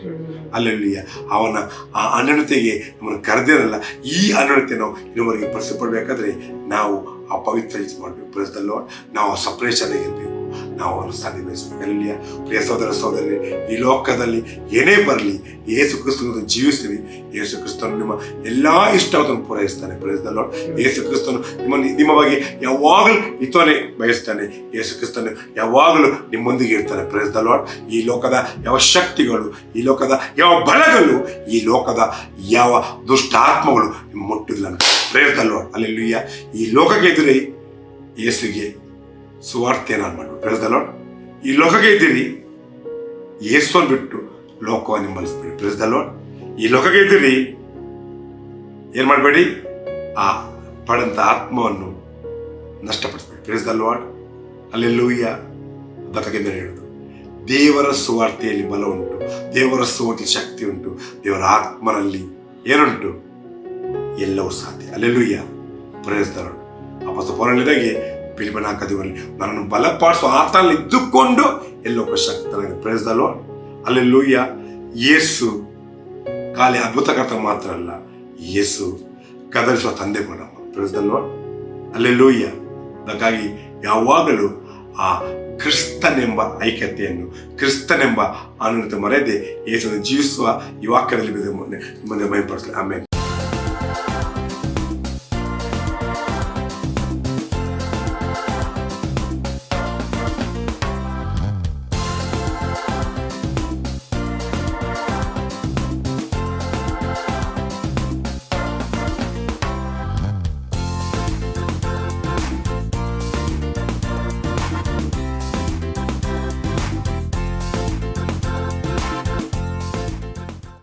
ಅಲ್ಲಲ್ಲಿಯ ಅವನ ಆ ಅನನ್ಯತೆಗೆ ನಮ್ಮನ್ನು ಕರೆದಿರಲ್ಲ. ಈ ಅನನ್ಯತೆ ನಾವು ಇನ್ನೊಬ್ಬರಿಗೆ ಪರಿಸಪಡಬೇಕಾದ್ರೆ ನಾವು ಆ ಪವಿತ್ರ ಮಾಡಬೇಕು. ಪ್ರೇಸ್ದಲ್ಲೋ ನಾವು ಸಪ್ರೇಷನ್ ಇರಬೇಕು. ನಾವು ಅವನು ಸಾಧಿ ಬಯಸಬೇಕು ಅಲ್ಲಿಯ ಪ್ರಿಯ ಸಹೋದರ ಸಹೋದರಿ ಈ ಲೋಕದಲ್ಲಿ ಏನೇ ಬರಲಿ, ಯೇಸು ಕ್ರಿಸ್ತನ ಜೀವಿಸಿರಿ ಯೇಸು ಕ್ರಿಸ್ತನು ನಿಮ್ಮ ಎಲ್ಲಾ ಇಷ್ಟವನ್ನು ಪೂರೈಸ್ತಾನೆ. ಪ್ರೇಸ್ದಲ್ಲೋ ಯೇಸು ಕ್ರಿಸ್ತನು ನಿಮ್ಮನ್ನು ನಿಮ್ಮ ಬಗ್ಗೆ ಯಾವಾಗಲೂ ಹಿತವನ್ನೇ ಬಯಸ್ತಾನೆ. ಯೇಸು ಕ್ರಿಸ್ತನು ಯಾವಾಗಲೂ ನಿಮ್ಮೊಂದಿಗೆ ಇರ್ತಾನೆ. ಲಾರ್ಡ್ ಈ ಲೋಕದ ಯಾವ ಶಕ್ತಿಗಳು, ಈ ಲೋಕದ ಯಾವ ಬಲಗಳು ಈ ಲೋಕದ ಯಾವ ದುಷ್ಟಾತ್ಮಗಳು ನಿಮ್ಮ ಮುಟ್ಟಿಲ್ಲ ಪ್ರೇಸ್ ಅಲ್ಲಿ ಈ ಲೋಕಕ್ಕೆ ಎದುರೇ ಯೇಸುಗೆ ಸುವಾರ್ತೆ ನಾನು ಮಾಡು ಪ್ರೇಸ್ ದ ಲಾರ್ಡ್ ಈ ಲೋಕಕ್ಕೆ ಇದ್ದೀರಿ, ಯೇಸುವನ್ನು ಬಿಟ್ಟು ಲೋಕವನ್ನು ಹಿಂಬಲಿಸ್ಬೇಡಿ ಪ್ರೆಸ್ದಲ್ಲ ಈ ಲೋಕಕ್ಕೆ ಇದ್ದೀರಿ, ಏನು ಮಾಡಬೇಡಿ? ಆ ಪಡೆದಂಥ ಆತ್ಮವನ್ನು ನಷ್ಟಪಡಿಸ್ಬೇಡಿ. ಪ್ರೇಸ್ ಅಲ್ಲಿ ಅದಕ್ಕಾಗಿ ಮೇಲೆ ಹೇಳುದು. ದೇವರ ಸುವಾರ್ತೆಯಲ್ಲಿ ಬಲ ಉಂಟು. ದೇವರ ಸುವಾರ್ತೆಯಲ್ಲಿ ಶಕ್ತಿ ಉಂಟು. ದೇವರ ಆತ್ಮನಲ್ಲಿ ಏನುಂಟು? ಎಲ್ಲವೂ ಸಾಧ್ಯ. ಅಲ್ಲೆಲ್ಲೂಯ್ಯ ಆ ಅಪಸ್ತ ಪೌರಣಿದಾಗೆ ಪಿಲಿಪನ ಕದಿವರಲ್ಲಿ ನನ್ನನ್ನು ಬಲಪಡಿಸುವ ಆತನಲ್ಲಿ ಇದ್ದುಕೊಂಡು ಎಲ್ಲೋ ಶಕ್ತನಾಗಿ ಪ್ರೇಸ್ ದ ಲೂಯ್ಯ ಯೇಸು ಖಾಲಿ ಅದ್ಭುತಕರ್ತ ಮಾತ್ರ ಅಲ್ಲ. ಯೇಸು ಕದಲಿಸುವ ತಂದೆ ಕೂಡ ಪ್ರೇಸ್ ಅಲ್ಲಿ ಲೂಯ್ಯ ಅದಕ್ಕಾಗಿ ಯಾವಾಗಲೂ ಆ ಕ್ರಿಸ್ತನೆಂಬ ಐಕ್ಯತೆಯನ್ನು, ಕ್ರಿಸ್ತನೆಂಬ ಅನುಮತಿ ಮರೆಯದೆ ಯೇಸನ್ನು ಜೀವಿಸುವ ಈ ವಾಕ್ಯದಲ್ಲಿ ಮುಂದೆ ಮೈಪಡಿಸಲಿ ಆಮೇಲೆ